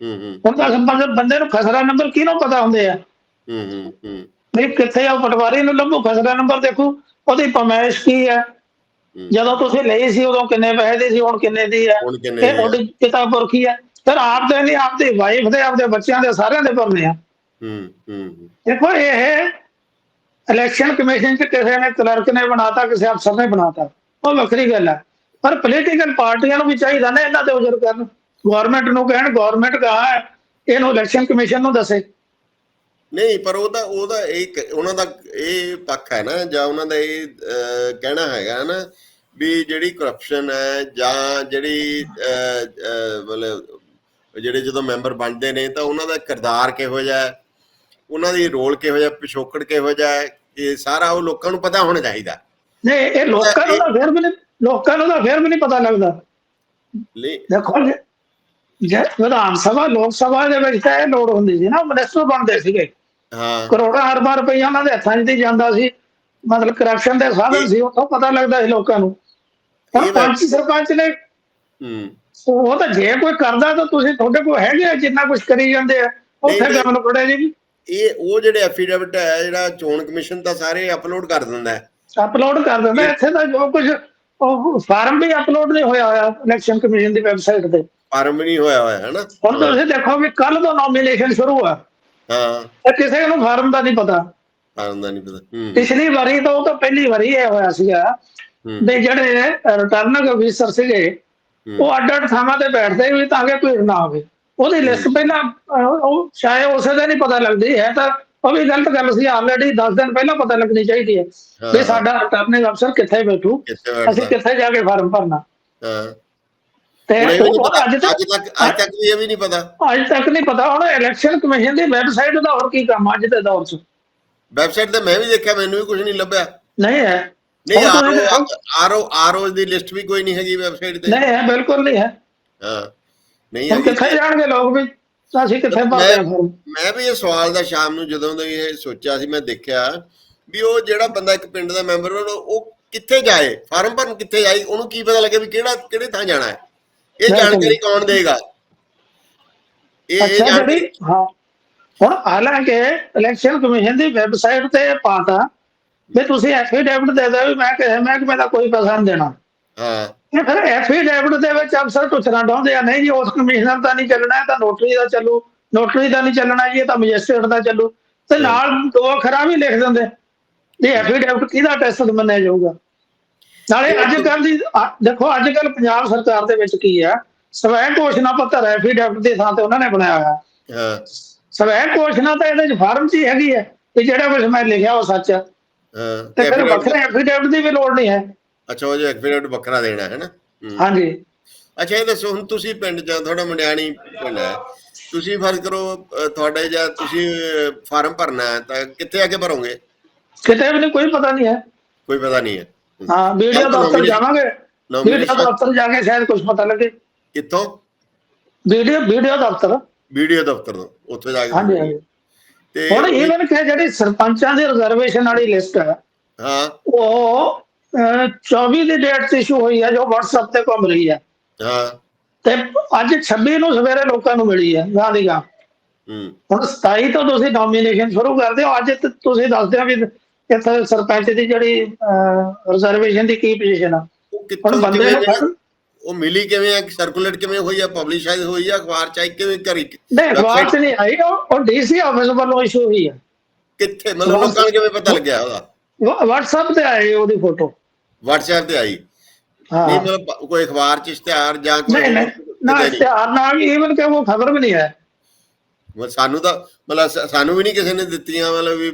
ਹੂੰ ਹੂੰ। ਹੁਣ ਤਾਂ ਬੰਦੇ ਬੰਦੇ ਨੂੰ ਖਸਰਾ ਨੰਬਰ ਕਿਹਨੂੰ ਪਤਾ ਹੁੰਦੇ ਆ? ਹੂੰ ਹੂੰ ਹੂੰ। ਵੀ ਕਿੱਥੇ ਆ ਪਟਵਾਰੀ ਨੂੰ ਲੱਭੋ ਖਸਰਾ ਨੰਬਰ ਦੇਖੋ। ਉਹਦੀ ਪਮੈਸ਼ ਕੀ ਹੈ। ਜਦੋਂ ਤੁਸੀਂ ਲਈ ਸੀ ਉਦੋਂ ਕਿੰਨੇ ਪੈਸੇ ਦੀ ਸੀ ਹੁਣ ਕਿੰਨੇ ਦੀ ਹੈ? ਇਹ ਉਹਦੀ ਕਿਤਾਬ ਪੁਰਖੀ ਹੈ। ਫਿਰ ਆਪ ਦੇ ਨਹੀਂ ਆਪਦੀ ਵਾਈਫ ਦੇ ਆਪਦੇ ਬੱਚਿਆਂ ਦੇ ਸਾਰਿਆਂ ਦੇ ਭਰਨੇ ਆ। ਹੂੰ ਹੂੰ ਦੇਖੋ ਇਹ ਇਲੈਕਸ਼ਨ ਕਮਿਸ਼ਨ ਚ ਕਿਸੇ ਨੇ ਕਲਰਕ ਨੇ ਬਣਾਤਾ ਕਿਸੇ ਅਫਸਰ ਨੇ ਬਣਾਤਾ। ਉਹ ਵੱਖਰੀ ਗੱਲ ਹੈ। ਪਰ ਪੋਲੀਟੀਕਲ ਪਾਰਟੀਆਂ ਨੂੰ ਵੀ ਚਾਹੀਦਾ ਨਾ ਇਹਨਾਂ ਤੇ ਉਜਰ ਕਰਨ। ਗਵਰਨਮੈਂਟ ਨੂੰ ਕਹਿਣ ਗਵਰਨਮੈਂਟ ਕਹਾ ਇਹਨੂੰ ਇਲੈਕਸ਼ਨ ਕਮਿਸ਼ਨ ਨੂੰ ਦੱਸੇ। ਨਹੀਂ ਪਰ ਉਹਦਾ ਉਹਦਾ ਇੱਕ ਉਹਨਾਂ ਦਾ ਇਹ ਪੱਖ ਹੈ ਨਾ ਜਾਂ ਉਹਨਾਂ ਦਾ ਇਹ ਕਹਿਣਾ ਹੈਗਾ ਨਾ ਵੀ ਜਿਹੜੀ ਕਰਪਸ਼ਨ ਹੈ ਜਾਂ ਜਿਹੜੀ ਮਤਲਬ ਜਿਹੜੇ ਜਦੋਂ ਮੈਂਬਰ ਬਣਦੇ ਨੇ ਤਾਂ ਉਹਨਾਂ ਦਾ ਕਿਰਦਾਰ ਕਿਹੋ ਜਿਹਾ ਹੈ? ਉਹਨਾਂ ਦੀ ਰੋਲ ਕਿਹੋ ਜਿਹਾ ਪਿਛੋਕੜ ਕਿਹੋ ਜਿਹਾ ਹੈ? ਇਹ ਸਾਰਾ ਉਹ ਲੋਕਾਂ ਨੂੰ ਪਤਾ ਹੋਣਾ ਚਾਹੀਦਾ। ਨਹੀਂ ਇਹ ਲੋਕਾਂ ਨੂੰ ਤਾਂ ਫਿਰ ਵੀ ਨਹੀਂ ਲੋਕਾਂ ਨੂੰ ਤਾਂ ਫਿਰ ਵੀ ਨਹੀਂ ਪਤਾ ਲੱਗਦਾ। ਦੇਖੋ ਜੇ- ਵਿਧਾਨ ਸਭਾ ਲੋਕ ਸਭਾ ਦੇ ਵਿੱਚ ਤਾਂ ਇਹ ਲੋੜ ਹੁੰਦੀ ਸੀ ਨਾ ਮਿਨਿਸਟਰ ਬਣਦੇ ਸੀਗੇ। ਕਰੋੜਾਂ ਅਰਬਾਂ ਰੁਪਈਆ ਉਹਨਾਂ ਦੇ ਹੱਥਾਂ 'ਚ ਦੀ ਜਾਂਦਾ ਸੀ। ਮਤਲਬ ਕਰਪਸ਼ਨ ਦੇ ਸਾਧਨ ਸੀ ਉੱਥੋਂ ਪਤਾ ਲੱਗਦਾ ਸੀ ਲੋਕਾਂ ਨੂੰ। ਹੁਣ ਪੰਚ ਸਰਪੰਚ ਨੇ ਹੂੰ। ਉਹ ਤਾਂ ਜੇ ਕੋਈ ਕਰਦਾ ਤਾਂ ਤੁਸੀਂ ਤੁਹਾਡੇ ਕੋਲ ਹੈਗੇ ਜਿੰਨਾ ਕੁਝ ਕਰੀ ਜਾਂਦੇ ਆ। ਉੱਥੇ ਗੱਲ ਫੜੇ ਜੀ। ਇਹ ਉਹ ਜਿਹੜੇ ਐਫੀਡੇਵਿਟ ਹੈ ਜਿਹੜਾ ਚੋਣ ਕਮਿਸ਼ਨ ਤਾਂ ਸਾਰੇ ਅਪਲੋਡ ਕਰ ਦਿੰਦਾ ਹੈ। ਅਪਲੋਡ ਕਰ ਦਿੰਦਾ ਇੱਥੇ ਤਾਂ ਜੋ ਕੁਝ ਉਹ ਫਾਰਮ ਵੀ ਅਪਲੋਡ ਨਹੀਂ ਹੋਇਆ ਹੋਇਆ ਇਲੈਕਸ਼ਨ ਕਮਿਸ਼ਨ ਦੀ ਵੈਬਸਾਈਟ ਤੇ। ਫਾਰਮ ਨਹੀਂ ਹੋਇਆ ਹੋਇਆ ਹੈ ਨਾ ਹੁਣ ਤੁਸੀਂ ਦੇਖੋ ਵੀ ਕੱਲ ਤੋਂ ਨੋਮੀਨੇਸ਼ਨ ਸ਼ੁਰੂ ਆ। ਹਾਂ। ਕਿਸੇ ਨੂੰ ਫਾਰਮ ਦਾ ਨਹੀਂ ਪਤਾ। ਫਾਰਮ ਦਾ ਨਹੀਂ ਪਤਾ। ਹੂੰ। ਪਿਛਲੀ ਵਾਰੀ ਤਾਂ ਉਹ ਤਾਂ ਪਹਿਲੀ ਵਾਰੀ ਇਹ ਹੋਇਆ ਸੀਗਾ। ਹੂੰ। ਵੀ ਜਿਹੜੇ ਰਿਟਰਨਿੰਗ ਅਫੀਸਰ ਸੀਗੇ ਉਹ ਅੱਡ ਅੱਡ ਥਾਵਾਂ ਤੇ ਬੈਠਦੇ ਵੀ ਤਾਂ ਕਿ ਭੀੜ ਨਾ ਹੋਵੇ। ਉਹਦੀ ਲਿਸਟ ਪਹਿਲਾਂ ਉਹ ਸ਼ਾਇਦ ਉਸੇ ਦਾ ਨਹੀਂ ਪਤਾ ਲੱਗਦੀ ਹੈ ਤਾਂ ਉਹ ਵੀ ਗਲਤ ਗੱਲ ਸੀ। ਆਲਰੇਡੀ 10 ਦਿਨ ਪਹਿਲਾਂ ਪਤਾ ਲੱਗਣੀ ਚਾਹੀਦੀ ਹੈ। ਵੀ ਹਾਂ, ਸਾਡਾ ਰਿਟਰਨਿੰਗ ਅਫਸਰ ਕਿੱਥੇ ਬੈਠੂ? ਅਸੀਂ ਕਿੱਥੇ ਜਾ ਕੇ ਫਾਰਮ ਭਰਨਾ? ਹਾਂ। ਤੇ ਅੱਜ ਤੱਕ ਅੱਜ ਤੱਕ ਵੀ ਇਹ ਵੀ ਨਹੀਂ ਪਤਾ। ਅੱਜ ਤੱਕ ਨਹੀਂ ਪਤਾ ਹੁਣ ਇਲੈਕਸ਼ਨ ਕਮਿਸ਼ਨ ਦੀ ਵੈਬਸਾਈਟ ਦਾ ਹੋਰ ਕੀ ਕੰਮ ਅੱਜ ਦੇ ਦੌਰ 'ਚ। ਵੈਬਸਾਈਟ ਤੇ ਮੈਂ ਵੀ ਦੇਖਿਆ ਮੈਨੂੰ ਵੀ ਕੁਝ ਨਹੀਂ ਲੱਭਿਆ। ਨਹੀਂ ਹੈ। ਨਹੀਂ ਆਰਓ ਆਰਓ ਆਰਓ ਦੀ ਲਿਸਟ ਵੀ ਕੋਈ ਨਹੀਂ ਹੈਗੀ ਵੈਬਸਾਈਟ ਤੇ। ਨਹੀਂ ਹੈ ਬਿਲਕੁਲ ਨਹੀਂ ਹੈ। ਹਾਂ ਨਹੀਂ ਹੈਗੀ। ਕਿੱਥੇ ਜਾਣਗੇ ਲੋਕ ਵੀ? ਅਸੀਂ ਕਿੱਥੇ ਹਾਂ ਫਾਰਮ ਮੈਂ ਵੀ ਇਹ ਸਵਾਲ ਦਾ ਸ਼ਾਮ ਨੂੰ ਜਦੋਂ ਦਾ ਇਹ ਸੋਚਿਆ ਸੀ ਮੈਂ ਦੇਖਿਆ ਵੀ ਉਹ ਜਿਹੜਾ ਬੰਦਾ ਇੱਕ ਪਿੰਡ ਦਾ ਮੈਂਬਰ ਉਹ ਕਿੱਥੇ ਜਾਏ? ਫਾਰਮ ਭਰਨ ਕਿੱਥੇ ਜਾਏ? ਉਹਨੂੰ ਕੀ ਪਤਾ ਲੱਗੇ ਵੀ ਕਿਹੜਾ ਕਿਹੜੇ ਥਾਂ ਜਾਣਾ ਹੈ? ਇਹ। ਜਾਣਕਾਰੀ ਕੌਣ ਦੇਗਾ? ਇਹ ਇਹ ਜਾਣਕਾਰੀ ਹਾਂ। ਹੁਣ ਹਾਲਾਂਕਿ ਇਲੈਕਸ਼ਨ ਕਮਿਸ਼ਨ ਦੀ ਵੈਬਸਾਈਟ ਤੇ ਪਾਤਾ ਵੀ ਤੁਸੀਂ ਐਫੀਡੇਵਿਟ ਦੇ ਦਿਓ ਮੈਂ ਕਿਸੇ ਮਹਿਕਮੇ ਦਾ ਕੋਈ ਪੈਸਾ ਨਹੀਂ ਦੇਣਾ। ਹਾਂ। ਇਹ ਫਿਰ ਐਫੀਡੇਵਿਟ ਦੇ ਵਿੱਚ ਅਫਸਰ ਪੁੱਛਣਾ ਚਾਹੁੰਦੇ ਆ ਨਹੀਂ ਜੀ ਉਸ ਕਮਿਸ਼ਨਰ ਦਾ ਨਹੀਂ ਚੱਲਣਾ ਇਹ ਤਾਂ ਨੋਟਰੀ ਦਾ ਚੱਲੂ। ਨੋਟਰੀ ਦਾ ਨਹੀਂ ਚੱਲਣਾ ਜੀ ਇਹ ਤਾਂ ਮੈਜਿਸਟ੍ਰੇਟ ਦਾ ਚੱਲੂ। ਤੇ ਨਾਲ ਦੋ ਅੱਖਰਾਂ ਵੀ ਲਿਖ ਦਿੰਦੇ। ਵੀ ਐਫੀਡੇਵਿਟ ਕਿਹਦਾ ਟੈਸਟ ਮੰਨਿਆ ਜਾਊਗਾ? ਨਾਲੇ ਅੱਜ ਕੱਲ ਦੀ ਦੇਖੋ ਅੱਜ ਕੱਲ ਪੰਜਾਬ ਸਰਕਾਰ ਦੇ ਵਿੱਚ ਕੀ ਹੈ? ਸਵੈ ਘੋਸ਼ਣਾ ਪੱਤਰ ਐਫੀਡੇਵਿਟ ਦੀ ਥਾਂ ਤੇ ਉਹਨਾਂ ਨੇ ਬਣਾਇਆ ਹੋਇਆ। ਹਾਂ। ਸਵੈ ਘੋਸ਼ਣਾ ਤਾਂ ਇਹਦੇ ਚ ਫਾਰਮ 'ਚ ਹੀ ਹੈਗੀ ਹੈ ਕਿ ਜਿਹੜਾ ਕੁਝ ਮੈਂ ਲਿਖਿਆ ਉਹ ਸੱਚ ਹੈ। ਹਾਂ ਤੇ ਫਿਰ ਵੱਖਰੇ ਐਫੀਡੇਵਿਟ ਦੀ ਵੀ ਲੋੜ ਨਹੀਂ ਹੈ। ਅੱਛਾ ਉਹ ਜੋ ਐਫੀਡੇਵਿਟ ਵੱਖਰਾ ਦੇਣਾ ਹੈ ਨਾ? ਹੂੰ। ਹਾਂਜੀ। ਅੱਛਾ ਇਹ ਦੱਸੋ ਹੁਣ ਤੁਸੀਂ ਪਿੰਡ ਜਾਂ ਤੁਹਾਡਾ ਮੰਡਿਆਣੀ ਪਿੰਡ ਹੈ ਤੁਸੀਂ ਫਰਜ਼ ਕਰੋ ਤੁਹਾਡੇ ਜਾਂ ਤੁਸੀਂ ਫਾਰਮ ਭਰਨਾ ਹੈ ਤਾਂ ਕਿੱਥੇ ਆ ਕੇ ਭਰੋਗੇ? ਕਿਤੇ ਵੀ ਕੋਈ ਪਤਾ ਨਹੀਂ ਹੈ। ਕੋਈ ਪਤਾ ਨਹੀਂ ਹੈ। ਹਾਂ ਵੀਡੀਓ ਦਫ਼ਤਰ ਜਾਵਾਂਗੇ। ਵੀਡੀਓ ਦਫ਼ਤਰ ਜਾ ਕੇ ਸ਼ਾਇਦ ਕੁਝ ਪਤਾ ਲੱਗੇ। ਕਿੱਥੋਂ? ਵੀਡੀਓ ਵੀਡੀਓ ਦਫ਼ਤਰ। ਵੀਡੀਓ ਦਫ਼ਤਰ ਤੋਂ ਉੱਥੇ ਜਾ ਕੇ ਹਾਂਜੀ ਤੇ ਹੁਣ ਇਵਨ ਕਿ ਜਿਹੜੀ ਸਰਪੰਚਾਂ ਦੀ ਰਿਜ਼ਰਵੇਸ਼ਨ ਵਾਲੀ ਲਿਸਟ ਹੈ ਹਾਂ। ਉਹ ਅਹ, 24 ਦੀ ਡੇਟ ਤੇ ਇਸ਼ੂ ਹੋਈ ਹੈ ਜੋ WhatsApp ਤੇ ਘੁੰਮ ਰਹੀ ਹੈ। ਹਾਂ। ਤੇ ਅੱਜ 26 ਨੂੰ ਸਵੇਰੇ ਲੋਕਾਂ ਨੂੰ ਮਿਲੀ ਹੈ ਗਾਂ ਦੀ ਗਾਂ ਹੂੰ। ਹੁਣ 27 ਤੋਂ ਤੁਸੀਂ ਨੋਮੀਨੇਸ਼ਨ ਸ਼ੁਰੂ ਕਰਦੇ ਹੋ ਅੱਜ ਤੁਸੀਂ ਦੱਸਦੇ ਹੋ ਵੀ ਇੱਥੇ ਸਰਪੰਚ ਦੀ ਜਿਹੜੀ ਰਿਜ਼ਰਵੇਸ਼ਨ ਦੀ ਕੀ ਪੋਜੀਸ਼ਨ ਆ? ਹੁਣ ਬੰਦੇ ਨੂੰ? ਉਹ ਮਿਲੀ ਕਿਵੇਂ ਆ? ਸਰਕੂਲੇਟ ਕਿਵੇਂ ਹੋਈ ਆ? ਪਬਲਿਸ਼ ਹੋਈ ਆ? ਅਖਬਾਰ ਚ ਆਈ ਕਿਵੇਂ ਕਰੀ? ਨਹੀਂ ਅਖਬਾਰ 'ਚ ਨਹੀਂ ਆਈ ਉਹ ਡੀਸੀ ਆਫਿਸ ਵੱਲੋਂ ਇਸ਼ੂ ਹੋਈ ਹੈ ਕਿੱਥੇ? ਮਤਲਬ ਲੋਕਾਂ ਨੂੰ ਕਿਵੇਂ ਪਤਾ ਲੱਗਿਆ ਉਹਦਾ? ਉਹ WhatsApp ਤੇ ਆਈ ਉਹਦੀ ਫੋਟੋ WhatsApp ਤੇ ਆਈ? ਹਾਂ। ਨਹੀਂ ਮਤਲਬ ਕੋਈ ਅਖਬਾਰ ਚ ਇਸ਼ਤਿਹਾਰ ਜਾਂ ਕੋਈ ਨਹੀਂ ਨਾ। ਇਸ਼ਤਿਹਾਰ ਨਾ ਈਵਨ ਕਿ ਉਹ ਖਬਰ ਵੀ ਨਹੀਂ ਹੈ ਸਾਨੂੰ ਤਾਂ ਮਤਲਬ ਸਾਨੂੰ ਵੀ ਨਹੀਂ ਕਿਸੇ ਨੇ ਦਿੱਤੀਆਂ ਮਤਲਬ ਵੀ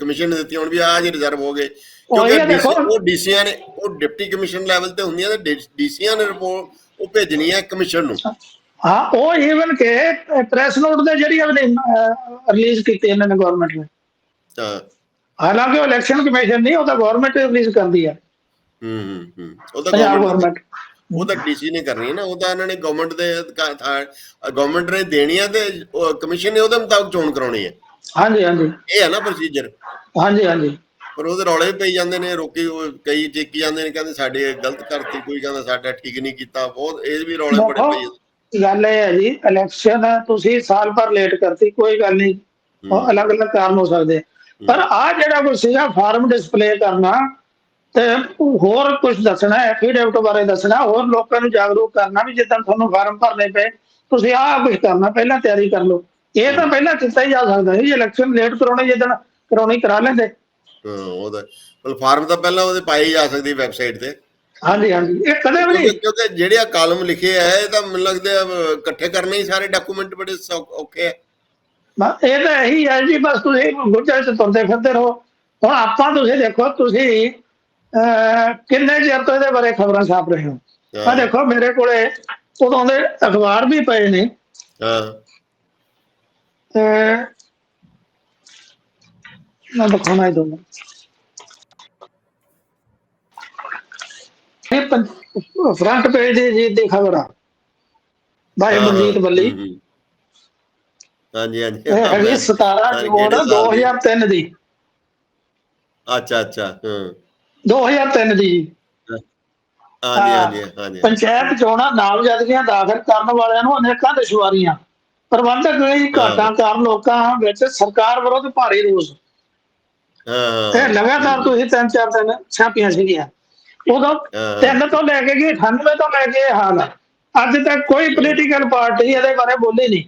ਕਮਿਸ਼ਨ ਨੇ ਦਿੱਤੀਆਂ ਹੁਣ ਵੀ ਆਹ ਜੀ ਰਿਜ਼ਰਵ ਹੋ ਗਏ। ਕਿਉਂਕਿ ਆ ਉਹ ਡੀਸੀਆਂ ਨੇ ਉਹ ਡਿਪਟੀ ਕਮਿਸ਼ਨ ਲੈਵਲ ਤੇ ਹੁੰਦੀਆਂ ਤੇ ਡੀਸੀਆਂ ਨੇ ਰਿਪੋਰਟ ਉਹ ਭੇਜਣੀ ਹੈ ਕਮਿਸ਼ਨ ਨੂੰ। ਹਾਂ ਉਹ ਈਵਨ ਕਿ ਪ੍ਰੈਸ ਨੋਟ ਦੇ ਵੀ ਰਿਲੀਜ਼ ਕੀਤੇ ਇਹਨਾਂ ਨੇ ਗਵਰਨਮੈਂਟ ਨੇ। ਹਾਂ ਹਾਲਾਂਕਿ ਉਹ ਇਲੈਕਸ਼ਨ ਕਮਿਸ਼ਨ ਨਹੀਂ ਉਹ ਤਾਂ ਗਵਰਨਮੈਂਟ ਰਿਲੀਜ਼ ਕਰਦੀ ਹੈ ਹੂੰ ਹੂੰ। ਉਹ ਤਾਂ ਗਵਰਨਮੈਂਟ ਉਹ ਤਾਂ ਡੀਸੀ ਨੇ ਕਰਨੀ ਹੈ ਨਾ ਉਹ ਤਾਂ ਇਹਨਾਂ ਨੇ ਗਵਰਨਮੈਂਟ ਦੇ ਗਵਰਨਮੈਂਟ ਨੇ ਦੇਣੀ ਹੈ ਤੇ ਕਮਿਸ਼ਨ ਨੇ ਉਹਦੇ ਮੁਤਾਬਕ ਚੋਣ ਕਰਾਉਣੀ ਹੈ। ਹਾਂਜੀ ਹਾਂਜੀ। ਇਹ ਹੈ ਨਾ ਪ੍ਰੋਸੀਜਰ ਹਾਂਜੀ ਹਾਂਜੀ। ਪਰ ਉਹਦੇ ਰੌਲੇ ਪਈ ਜਾਂਦੇ ਨੇ ਰੋਕੀ ਕਈ ਚੇਕੀ ਜਾਂਦੇ ਨੇ ਕਹਿੰਦੇ ਸਾਡੇ ਗਲਤ ਕਰਤੀ ਕੋਈ ਕਹਿੰਦਾ ਸਾਡਾ ਠੀਕ ਨਹੀਂ ਕੀਤਾ ਬਹੁਤ ਇਹ ਵੀ ਰੌਲੇ ਬੜੇ ਪਈ ਜਾਂਦੇ ਗੱਲ ਇਹ ਹੈ ਜੀ ਇਲੈਕਸ਼ਨ ਤੁਸੀਂ ਸਾਲ ਭਰ ਲੇਟ ਕਰਤੀ ਕੋਈ ਗੱਲ ਨਹੀਂ। ਉਹ ਅਲੱਗ-ਅਲੱਗ ਕਾਰਨ ਹੋ ਸਕਦੇ। ਪਰ ਆ ਜਿਹੜਾ ਕੋਈ ਸੀਗਾ ਫਾਰਮ ਡਿਸਪਲੇ ਕਰਨਾ ਤੇ ਹੋਰ ਕੁਝ ਦੱਸਣਾ ਐਫੀਡੇਵਿਟ ਬਾਰੇ ਦੱਸਣਾ ਹੋਰ ਲੋਕਾਂ ਨੂੰ ਜਾਗਰੂਕ ਕਰਨਾ ਵੀ ਜਿੱਦਾਂ ਤੁਹਾਨੂੰ ਫਾਰਮ ਭਰਨੇ ਪਏ ਤੁਸੀਂ ਆਹ ਕੁਝ ਕਰਨਾ ਪਹਿਲਾਂ ਤਿਆਰੀ ਕਰ ਲਓ। ਇਹ ਤਾਂ ਪਹਿਲਾਂ ਕੀਤਾ ਹੀ ਜਾ ਸਕਦਾ ਸੀ ਇਲੈਕਸ਼ਨ ਲੇਟ ਕਰਾਉਣੇ ਜਿੱਦਣ ਕਰਾਉਣੀ ਕਰਾ ਲੈਂਦੇ। ਹਾਂ ਉਹਦਾ ਮਤਲਬ ਫਾਰਮ ਤਾਂ ਪਹਿਲਾਂ ਉਹਦੇ ਪਾਈ ਜਾ ਸਕਦੀ ਵੈਬਸਾਈਟ ਤੇ। ਹਾਂਜੀ ਹਾਂਜੀ ਇਹ ਕਦੇ ਵੀ ਨਹੀਂ। ਕਿਉਂਕਿ ਜਿਹੜੇ ਆ ਕਾਲਮ ਲਿਖੇ ਆ ਇਹ ਤਾਂ ਮੈਨੂੰ ਲੱਗਦਾ ਇਕੱਠੇ ਕਰਨੇ ਹੀ ਸਾਰੇ ਡਾਕੂਮੈਂਟ ਬੜੇ ਔਖੇ ਆ। ਬਸ ਇਹ ਤਾਂ ਇਹੀ ਹੈ ਜੀ ਬਸ ਤੁਸੀਂ ਗੁੱਜਰ ਚ ਤੁਰਦੇ ਫਿਰਦੇ ਰਹੋ। ਹੁਣ ਆਪਾਂ ਤੁਸੀਂ ਦੇਖੋ ਤੁਸੀਂ ਕਿੰਨੇ ਚਿਰ ਤੋਂ ਇਹਦੇ ਬਾਰੇ ਖਬਰਾਂ ਛਾਪ ਰਹੇ ਹੋ? ਆ ਦੇਖੋ ਮੇਰੇ ਕੋਲੇ ਉਦੋਂ ਦੇ ਅਖਬਾਰ ਵੀ ਪਏ ਨੇ। ਹਾਂ। ਤੇ ਮੈਂ ਦਿਖਾਉਣਾ ਹੀ ਦੂੰਗਾ ਇਹ ਫਰੰਟ ਪੇਜ ਦੀ ਜੀ ਦੀ ਖਬਰ ਆ। ਭਾਈ ਮਨਜੀਤ ਬੱਲੀ। ਹਾਂਜੀ ਹਾਂਜੀ। ਇਹ ਹੈਗੀ 17 ਹਾਂ, ਜੂਨ ਕਿਹੜੇ ਸਾਲ ਦੀ? 2003 ਦੀ। ਅੱਛਾ ਅੱਛਾ। ਹਾਂ। 2003 ਦੀ। ਜੀ ਹਾਂਜੀ ਹਾਂ। ਹਾਂਜੀ ਹਾਂਜੀ। ਪੰਚਾਇਤ ਚੋਣਾਂ ਨਾਮਜ਼ਦਗੀਆਂ ਦਾਖਲ ਕਰਨ ਵਾਲਿਆਂ ਨੂੰ ਅਨੇਕਾਂ ਦੁਸ਼ਵਾਰੀਆਂ। ਪ੍ਰਬੰਧਕ ਲਈ ਘਾਟਾਂ ਕਾਰਨ ਲੋਕਾਂ ਵਿੱਚ ਸਰਕਾਰ ਵਿਰੁੱਧ ਭਾਰੀ ਰੋਸ। ਹਾਂ। ਤੇ ਲਗਾਤਾਰ ਤੁਸੀਂ ਤਿੰਨ ਚਾਰ ਦਿਨ ਛਾਪੀਆਂ ਸੀਗੀਆਂ। ਉਦੋਂ। ਤਿੰਨ ਤੋਂ ਲੈ ਕੇ ਗਏ 98 ਤੋਂ ਲੈ ਕੇ ਹਾਲ ਅੱਜ ਤੱਕ ਕੋਈ ਪੋਲੀਟੀਕਲ ਪਾਰਟੀ ਇਹਦੇ ਬਾਰੇ ਬੋਲੀ ਨਹੀਂ।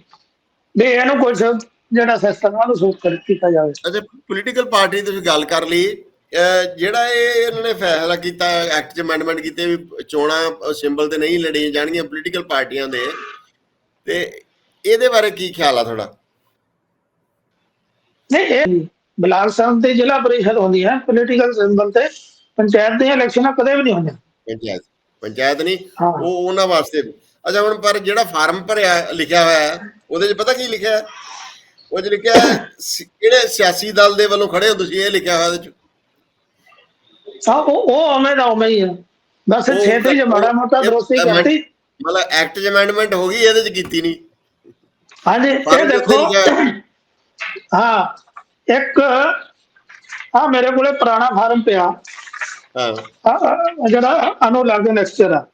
ਵੀ ਇਹਨੂੰ ਕੁਝ ਜਿਹੜਾ ਸਿਸਟਮ ਉਹਨੂੰ ਸੂਟ ਕਰ ਕੀਤਾ ਜਾਵੇ। ਅੱਛਾ ਪੋਲੀਟੀਕਲ ਪਾਰਟੀ ਤੁਸੀਂ ਗੱਲ ਕਰ ਲਈ। ਜਿਹੜਾ ਇਹ ਇਹਨਾਂ ਨੇ ਫੈਸਲਾ ਕੀਤਾ ਐਕਟ ਚ ਅਮੈਂਡਮੈਂਟ ਕੀਤੇ ਵੀ ਚੋਣਾਂ ਸਿੰਬਲ ਤੇ ਨਹੀਂ ਲੜੀਆਂ ਜਾਣਗੀਆਂ ਪੋਲੀਟੀਕਲ ਪਾਰਟੀਆਂ ਦੇ। ਤੇ ਇਹਦੇ ਬਾਰੇ ਕੀ ਖਿਆਲ ਆ ਤੁਹਾਡਾ? ਨਹੀਂ। ਬਲਾਕ ਸੰਮਤੀ ਜ਼ਿਲ੍ਹਾ ਪਰਿਸ਼ਦ ਹੁੰਦੀਆਂ ਪੋਲੀਟੀਕਲ ਸਿੰਬਲ ਤੇ ਪੰਚਾਇਤ ਦੀਆਂ ਇਲੈਕਸ਼ਨਾਂ ਕਦੇ ਵੀ ਨਹੀਂ ਹੁੰਦੀਆਂ। ਪੰਚਾਇਤ ਪੰਚਾਇਤ ਨਹੀਂ ਹਾਂ। ਉਹ ਉਹਨਾਂ ਵਾਸਤੇ। ਅੱਛਾ ਹੁਣ ਪਰ ਜਿਹੜਾ ਫਾਰਮ ਭਰਿਆ ਲਿਖਿਆ ਹੋਇਆ ਹੈ ਉਹਦੇ 'ਚ ਪਤਾ ਕੀ ਲਿਖਿਆ? ਹੈ ਉਹ 'ਚ ਲਿਖਿਆ ਹੈ, ਕਿਹੜੇ ਸਿਆਸੀ ਦਲ ਦੇ ਵੱਲੋਂ ਖੜੇ ਹੋ ਤੁਸੀਂ ਇਹ ਲਿਖਿਆ ਹੋਇਆ ਉਹਦੇ 'ਚ? ਹਾਂ ਉਹ ਉਹ ਉਵੇਂ ਦਾ ਉਵੇਂ ਹੀ ਬਸ ਛੇਤੀ ਜਿਹਾ ਮਾੜਾ ਮੋਟਾ ਦਰੋਸਤੀ ਕਰਤੀ। ਮਤਲਬ ਐਕਟ ਅਮੈਂਡਮੈਂਟ ਹੋ ਗਈ ਇਹਦੇ 'ਚ ਕੀਤੀ ਨਹੀਂ ਹਾਂਜੀ ਇਹ ਦੇ ਦੇਖੋ। ਹਾਂ ਇੱਕ ਆ ਮੇਰੇ ਕੋਲੇ ਪੁਰਾਣਾ ਫਾਰਮ ਪਿਆ। ਹਾਂ। ਜਿਹੜਾ ਅਨੁਲਾਗ ਲੈਕਚਰ ਆ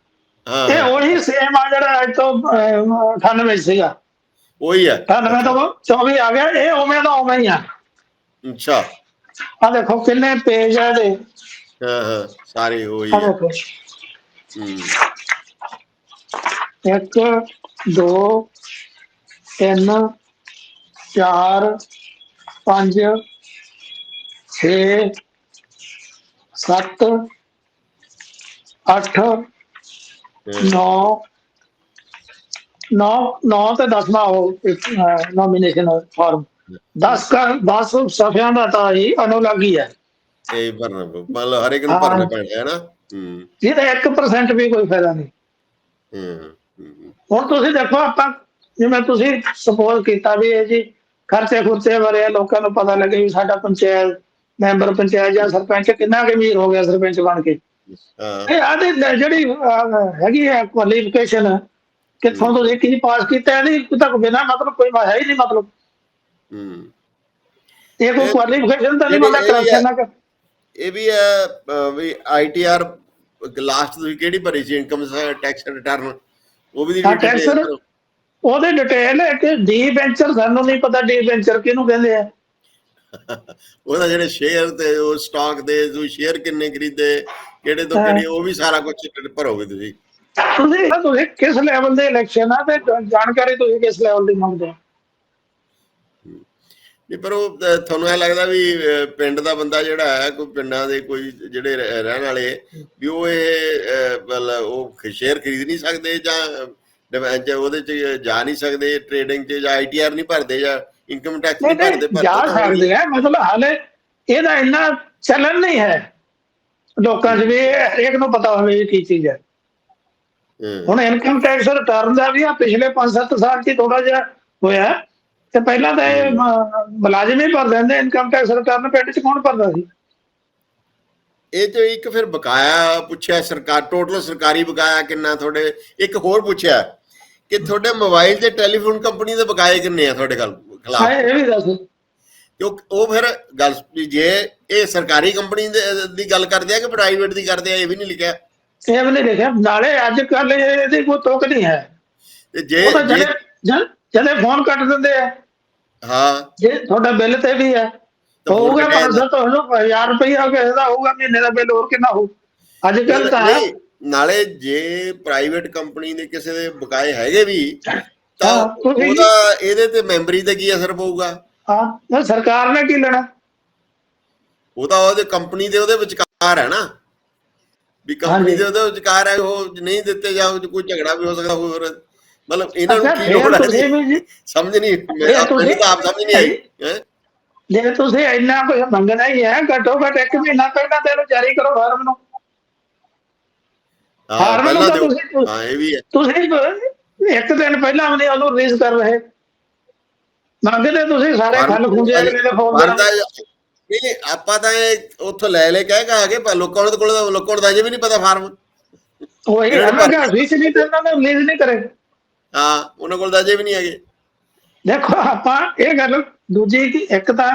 ਇਹ ਉਹੀ ਸੇਮ ਆ ਜਿਹੜਾ ਅੱਜ ਤੋਂ ਅਹ, 98 ਸੀਗਾ। ਉਹੀ ਹੈ 98 ਤੋਂ 24 ਆ ਗਿਆ ਇਹ ਉਵੇਂ ਦਾ ਉਵੇਂ ਹੀ ਆ। ਅੱਛਾ। ਆ ਦੇਖੋ ਕਿੰਨੇ ਪੇਜ ਆ ਇਹਦੇ। ਹਾਂ ਹਾਂ ਸਾਰੇ ਆ। ਹੈ ਦੇਖੋ ਹੂੰ, ਇੱਕ ਦੋ ਤਿੰਨ ਚਾਰ ਪੰਜ ਛੇ ਸੱਤ ਅੱਠ ਹਾਂ, ਨੌ ਨੌ ਨੌ ਤੇ 10ਵਾਂ ਉਹ ਨੋਮੀਨੇਸ਼ਨ ਫਾਰਮ 10 का 10 ਸਫਿਆਂ ਦਾ ਤਾਂ ਹੀ ਅਨੁਲਾਗੀ ਹੈ। ਇਹ ਭਰਨਾ ਪਊ। ਮਤਲਬ ਹਰ ਇੱਕ ਨੂੰ। ਭਰਨਾ ਪੈਣਾ ਹੈ ਨਾ? ਹੂੰ। ਜਿਹਦਾ 1% ਵੀ ਕੋਈ ਫਾਇਦਾ ਨਹੀਂ। ਹੂੰ ਹੁਣ ਤੁਸੀਂ ਦੇਖੋ ਆਪਾਂ ਜਿਵੇਂ ਤੁਸੀਂ ਸਪੋਜ਼ ਕੀਤਾ ਵੀ ਇਹ ਜੀ ਖਰਚੇ ਖੁਰਚੇ ਬਾਰੇ ਲੋਕਾਂ ਨੂੰ ਪਤਾ ਲੱਗੇ ਵੀ ਸਾਡਾ ਪੰਚਾਇਤ ਮੈਂਬਰ ਪੰਚਾਇਤ ਜਾਂ ਸਰਪੰਚ ਕਿੰਨਾ ਕੁ ਅਮੀਰ ਹੋ ਗਿਆ ਸਰਪੰਚ ਬਣ ਕੇ। ਹਾਂ। ਇਹ ਆਦੇ ਜਿਹੜੀ ਹੈਗੀ ਹੈ ਕੁਆਲੀਫਿਕੇਸ਼ਨ ਕਿੱਥੋਂ ਤੁਸੀਂ ਕੀ ਪਾਸ ਕੀਤਾ ਇਹਦੀ ਤੱਕ ਬਿਨਾ ਮਤਲਬ ਕੋਈ ਹੈ ਹੀ ਨਹੀਂ ਮਤਲਬ। ਹੂੰ। ਇਹ ਕੋਈ ਕੁਆਲੀਫਿਕੇਸ਼ਨ ਤਾਂ ਨਹੀਂ ਵੀ ਕਰਪਸ਼ਨ ਨਾ ਇਹ ਵੀ ਹੈ ਵੀ ਆਈਟੀਆਰ ਲਾਸਟ ਤੁਸੀਂ ਕਿਹੜੀ ਭਰੀ ਸੀ ਇਨਕਮ ਟੈਕਸ ਰਿਟਰਨ ਉਹ ਵੀ ਦੀ ਕਰੋ। ਉਹਦੇ ਡਿਟੇਲ ਹੈ ਕਿ ਡੀ ਵੈਂਚਰ ਸਾਨੂੰ ਨਹੀਂ ਪਤਾ ਡੀ ਵੈਂਚਰ ਕਿਹਨੂੰ ਕਹਿੰਦੇ ਆ *laughs* ਉਹਦਾ ਜਿਹੜੇ ਸ਼ੇਅਰ ਤੇ ਉਹ ਸਟਾਕ ਦੇ ਤੁਸੀਂ ਸ਼ੇਅਰ ਕਿੰਨੇ ਖਰੀਦੇ ਕਿਹੜੇ ਤੋਂ। ਕਿਹੜੇ ਉਹ ਵੀ ਸਾਰਾ ਕੁਝ ਭਰੋਗੇ ਤੁਸੀਂ ਤੁਸੀਂ ਤੁਸੀਂ ਕਿਸ ਲੈਵਲ ਦੇ ਇਲੈਕਸ਼ਨ ਆ ਤੇ ਜਾਣਕਾਰੀ ਤੁਸੀਂ ਕਿਸ ਲੈਵਲ ਦੀ ਮੰਗਦੇ ਹੋ ਨਹੀਂ ਪਰ ਉਹ ਤੁਹਾਨੂੰ ਇਹ ਲੱਗਦਾ ਵੀ ਪਿੰਡ ਦਾ ਬੰਦਾ ਜਿਹੜਾ ਹੈ ਕੋਈ ਪਿੰਡਾਂ ਦੇ ਕੋਈ ਜਿਹੜੇ ਰਹਿ- ਰਹਿਣ ਵਾਲੇ ਵੀ ਉਹ ਇਹ ਉਹ ਸ਼ੇਅਰ ਖਰੀਦ ਨਹੀਂ ਸਕਦੇ ਜਾਂ ਡਿਵੈਂਚ ਉਹਦੇ ਚ ਜਾ ਨਹੀਂ ਸਕਦੇ ਟ੍ਰੇਡਿੰਗ ਚ ਜਾਂ ਆਈਟੀਆਰ ਨਹੀਂ ਭਰਦੇ ਜਾਂ ਇਨਕਮ ਟੈਕਸ ਨਹੀਂ ਭਰਦੇ ਨਹੀਂ ਜਾ। ਸਕਦੇ ਆ ਮਤਲਬ ਹਾਲੇ ਇਹਦਾ ਇੰਨਾ ਚਲਨ ਨਹੀਂ ਹੈ ਲੋਕਾਂ 'ਚ ਵੀ ਹਰੇਕ ਨੂੰ ਪਤਾ ਹੋਵੇ ਇਹ ਕੀ ਚੀਜ਼ ਹੈ ਹੂੰ। ਹੁਣ ਇਨਕਮ ਟੈਕਸ ਰਿਟਰਨ ਦਾ ਵੀ ਆ ਪਿਛਲੇ 5-7 ਸਾਲ 'ਚ ਥੋੜਾ ਜਿਹਾ ਹੋਇਆ ਤੇ ਪਹਿਲਾਂ ਤਾਂ ਇਹ ਮੁਲਾਜ਼ਮ ਹੀ ਭਰ ਦਿੰਦੇ ਇਨਕਮ ਟੈਕਸ ਰਿਟਰਨ ਪਿੰਡ 'ਚ ਕੌਣ ਭਰਦਾ ਸੀ? ਇਹ ਤੇ ਇੱਕ ਫਿਰ ਬਕਾਇਆ ਪੁੱਛਿਆ ਸਰਕਾਰ ਟੋਟਲ ਸਰਕਾਰੀ ਬਕਾਇਆ ਕਿੰਨਾ ਤੁਹਾਡੇ? ਇੱਕ ਹੋਰ ਪੁੱਛਿਆ ਕਿ ਤੁਹਾਡੇ ਮੋਬਾਈਲ ਤੇ ਟੈਲੀਫੋਨ ਕੰਪਨੀ ਦੇ ਬਕਾਏ ਕਿੰਨੇ ਆ ਤੁਹਾਡੇ ਹਾਂ ਖਿਲਾਫ? ਇਹ ਵੀ ਦੱਸ। ਕਿਉਂ ਉਹ ਫਿਰ ਗੱਲ ਜੇ ਇਹ ਸਰਕਾਰੀ ਕੰਪਨੀ ਦੇ ਗੱਲ ਕਰਦੇ ਆ ਕਿ ਪ੍ਰਾਈਵੇਟ ਦੀ ਕਰਦੇ ਆ ਇਹ ਵੀ ਨਹੀਂ ਲਿਖਿਆ? ਇਹ ਵੀ ਨਹੀਂ ਲਿਖਿਆ। ਨਾਲੇ ਅੱਜ ਕੱਲ ਇਹਦੀ ਕੋਈ ਤੁਕ ਨਹੀਂ ਹੈ। ਤੇ ਜੇ ਜਿਹੜੇ ਜਦ- ਜਦੇ ਫੋਨ ਕੱਟ ਦਿੰਦੇ ਆ ਹਾਂ। ਜੇ ਤੁਹਾਡਾ ਬਿੱਲ ਤੇ ਵੀ ਹੈ ਤਾਂ ਹੋਊਗਾ ਕਿੰਨਾ 500 ਤੁਹਾਨੂੰ 1000 ਰੁਪਇਆ ਕਿਸੇ ਦਾ ਹੋਊਗਾ ਮਹੀਨੇ ਦਾ ਬਿੱਲ ਹੋਰ ਕਿੰਨਾ ਹੋਊ? ਅੱਜ ਕੱਲ ਤਾਂ ਨਾਲੇ ਜੇ ਪ੍ਰਾਈਵੇਟ ਕੰਪਨੀ ਦੇ ਕਿਸੇ ਦੇ ਬਕਾਏ ਹੈਗੇ ਵੀ ਤਾਂ ਉਹਦਾ ਇਹਦੇ ਤੇ ਮੈਂਬਰੀ ਤੇ ਕੀ ਅਸਰ ਪਊਗਾ? ਹਾਂ ਤਾਂ ਸਰਕਾਰ ਨੇ ਕੀ ਲੈਣਾ? ਉਹਦਾ ਉਹਦੇ ਕੰਪਨੀ ਦੇ ਉਹਦੇ ਵਿਚਕਾਰ ਹੈ ਨਾ। ਵੀ ਕੰਪਨੀ। ਦੇ ਉਹਦੇ ਵਿਚਕਾਰ ਹੈ ਉਹ ਨਹੀਂ ਦਿੱਤੇ ਜਾਂ ਉਹ ਕੋਈ ਝਗੜਾ ਵੀ ਹੋ ਸਕਦਾ ਹੋਰ। ਮਤਲਬ ਇਹਨਾਂ ਨੂੰ ਕੀ ਲੋੜ ਹੈ ਜੀ ਸਮਝ ਨਹੀਂ ਮੈਨੂੰ ਆਪ ਸਮਝ ਨਹੀਂ ਆਈ? ਜੇ ਤੁਸੀਂ ਇੰਨਾ ਕੁਝ ਮੰਗਣਾ ਹੀ ਹੈ ਘੱਟੋ ਘੱਟ ਇੱਕ ਮਹੀਨਾ ਪਹਿਲਾਂ ਤੇ ਇਹਨੂੰ ਜਾਰੀ ਕਰੋ ਫਾਰਮ ਨੂੰ। ਫਾਰਮ ਨੂੰ ਤੁਸੀਂ ਹਾਂ ਇਹ ਵੀ ਹੈ। ਤੁਸੀਂ ਇੱਕ ਦਿਨ ਪਹਿਲਾਂ ਨਹੀਂ ਉਹਨੂੰ ਰਿਲੀਜ਼ ਕਰ ਰਹੇ। ਮੰਗਦੇ ਤੁਸੀਂ ਸਾਰੇ ਖੱਲ ਖੁੰਝੇ ਦੇ ਫੋਨ ਦਾ ਨਹੀਂ ਆਪਾਂ ਤਾਂ ਇਹ ਉੱਥੋਂ ਲੈ ਲੈ ਕਹਿ ਕਹਾ ਕੇ ਪਰ ਲੋਕਾਂ ਕੋਲ ਲੋਕਾਂ ਤਾਂ ਅਜੇ ਵੀ ਨਹੀਂ ਪਤਾ ਫਾਰਮ। ਉਹੀ ਹੈ ਨਾ ਕਿ ਵਿੱਚ ਨਹੀਂ ਤੇ ਉਹਨਾਂ ਨੇ ਰਿਲੀਜ਼ ਨਹੀਂ ਕਰੇ। ਹਾਂ ਉਹਨਾਂ ਕੋਲ ਤਾਂ ਅਜੇ ਵੀ ਨਹੀਂ ਹੈਗੇ। ਦੇਖੋ ਆਪਾਂ ਇਹ ਗੱਲ ਦੂਜੀ ਕਿ ਇੱਕ ਤਾਂ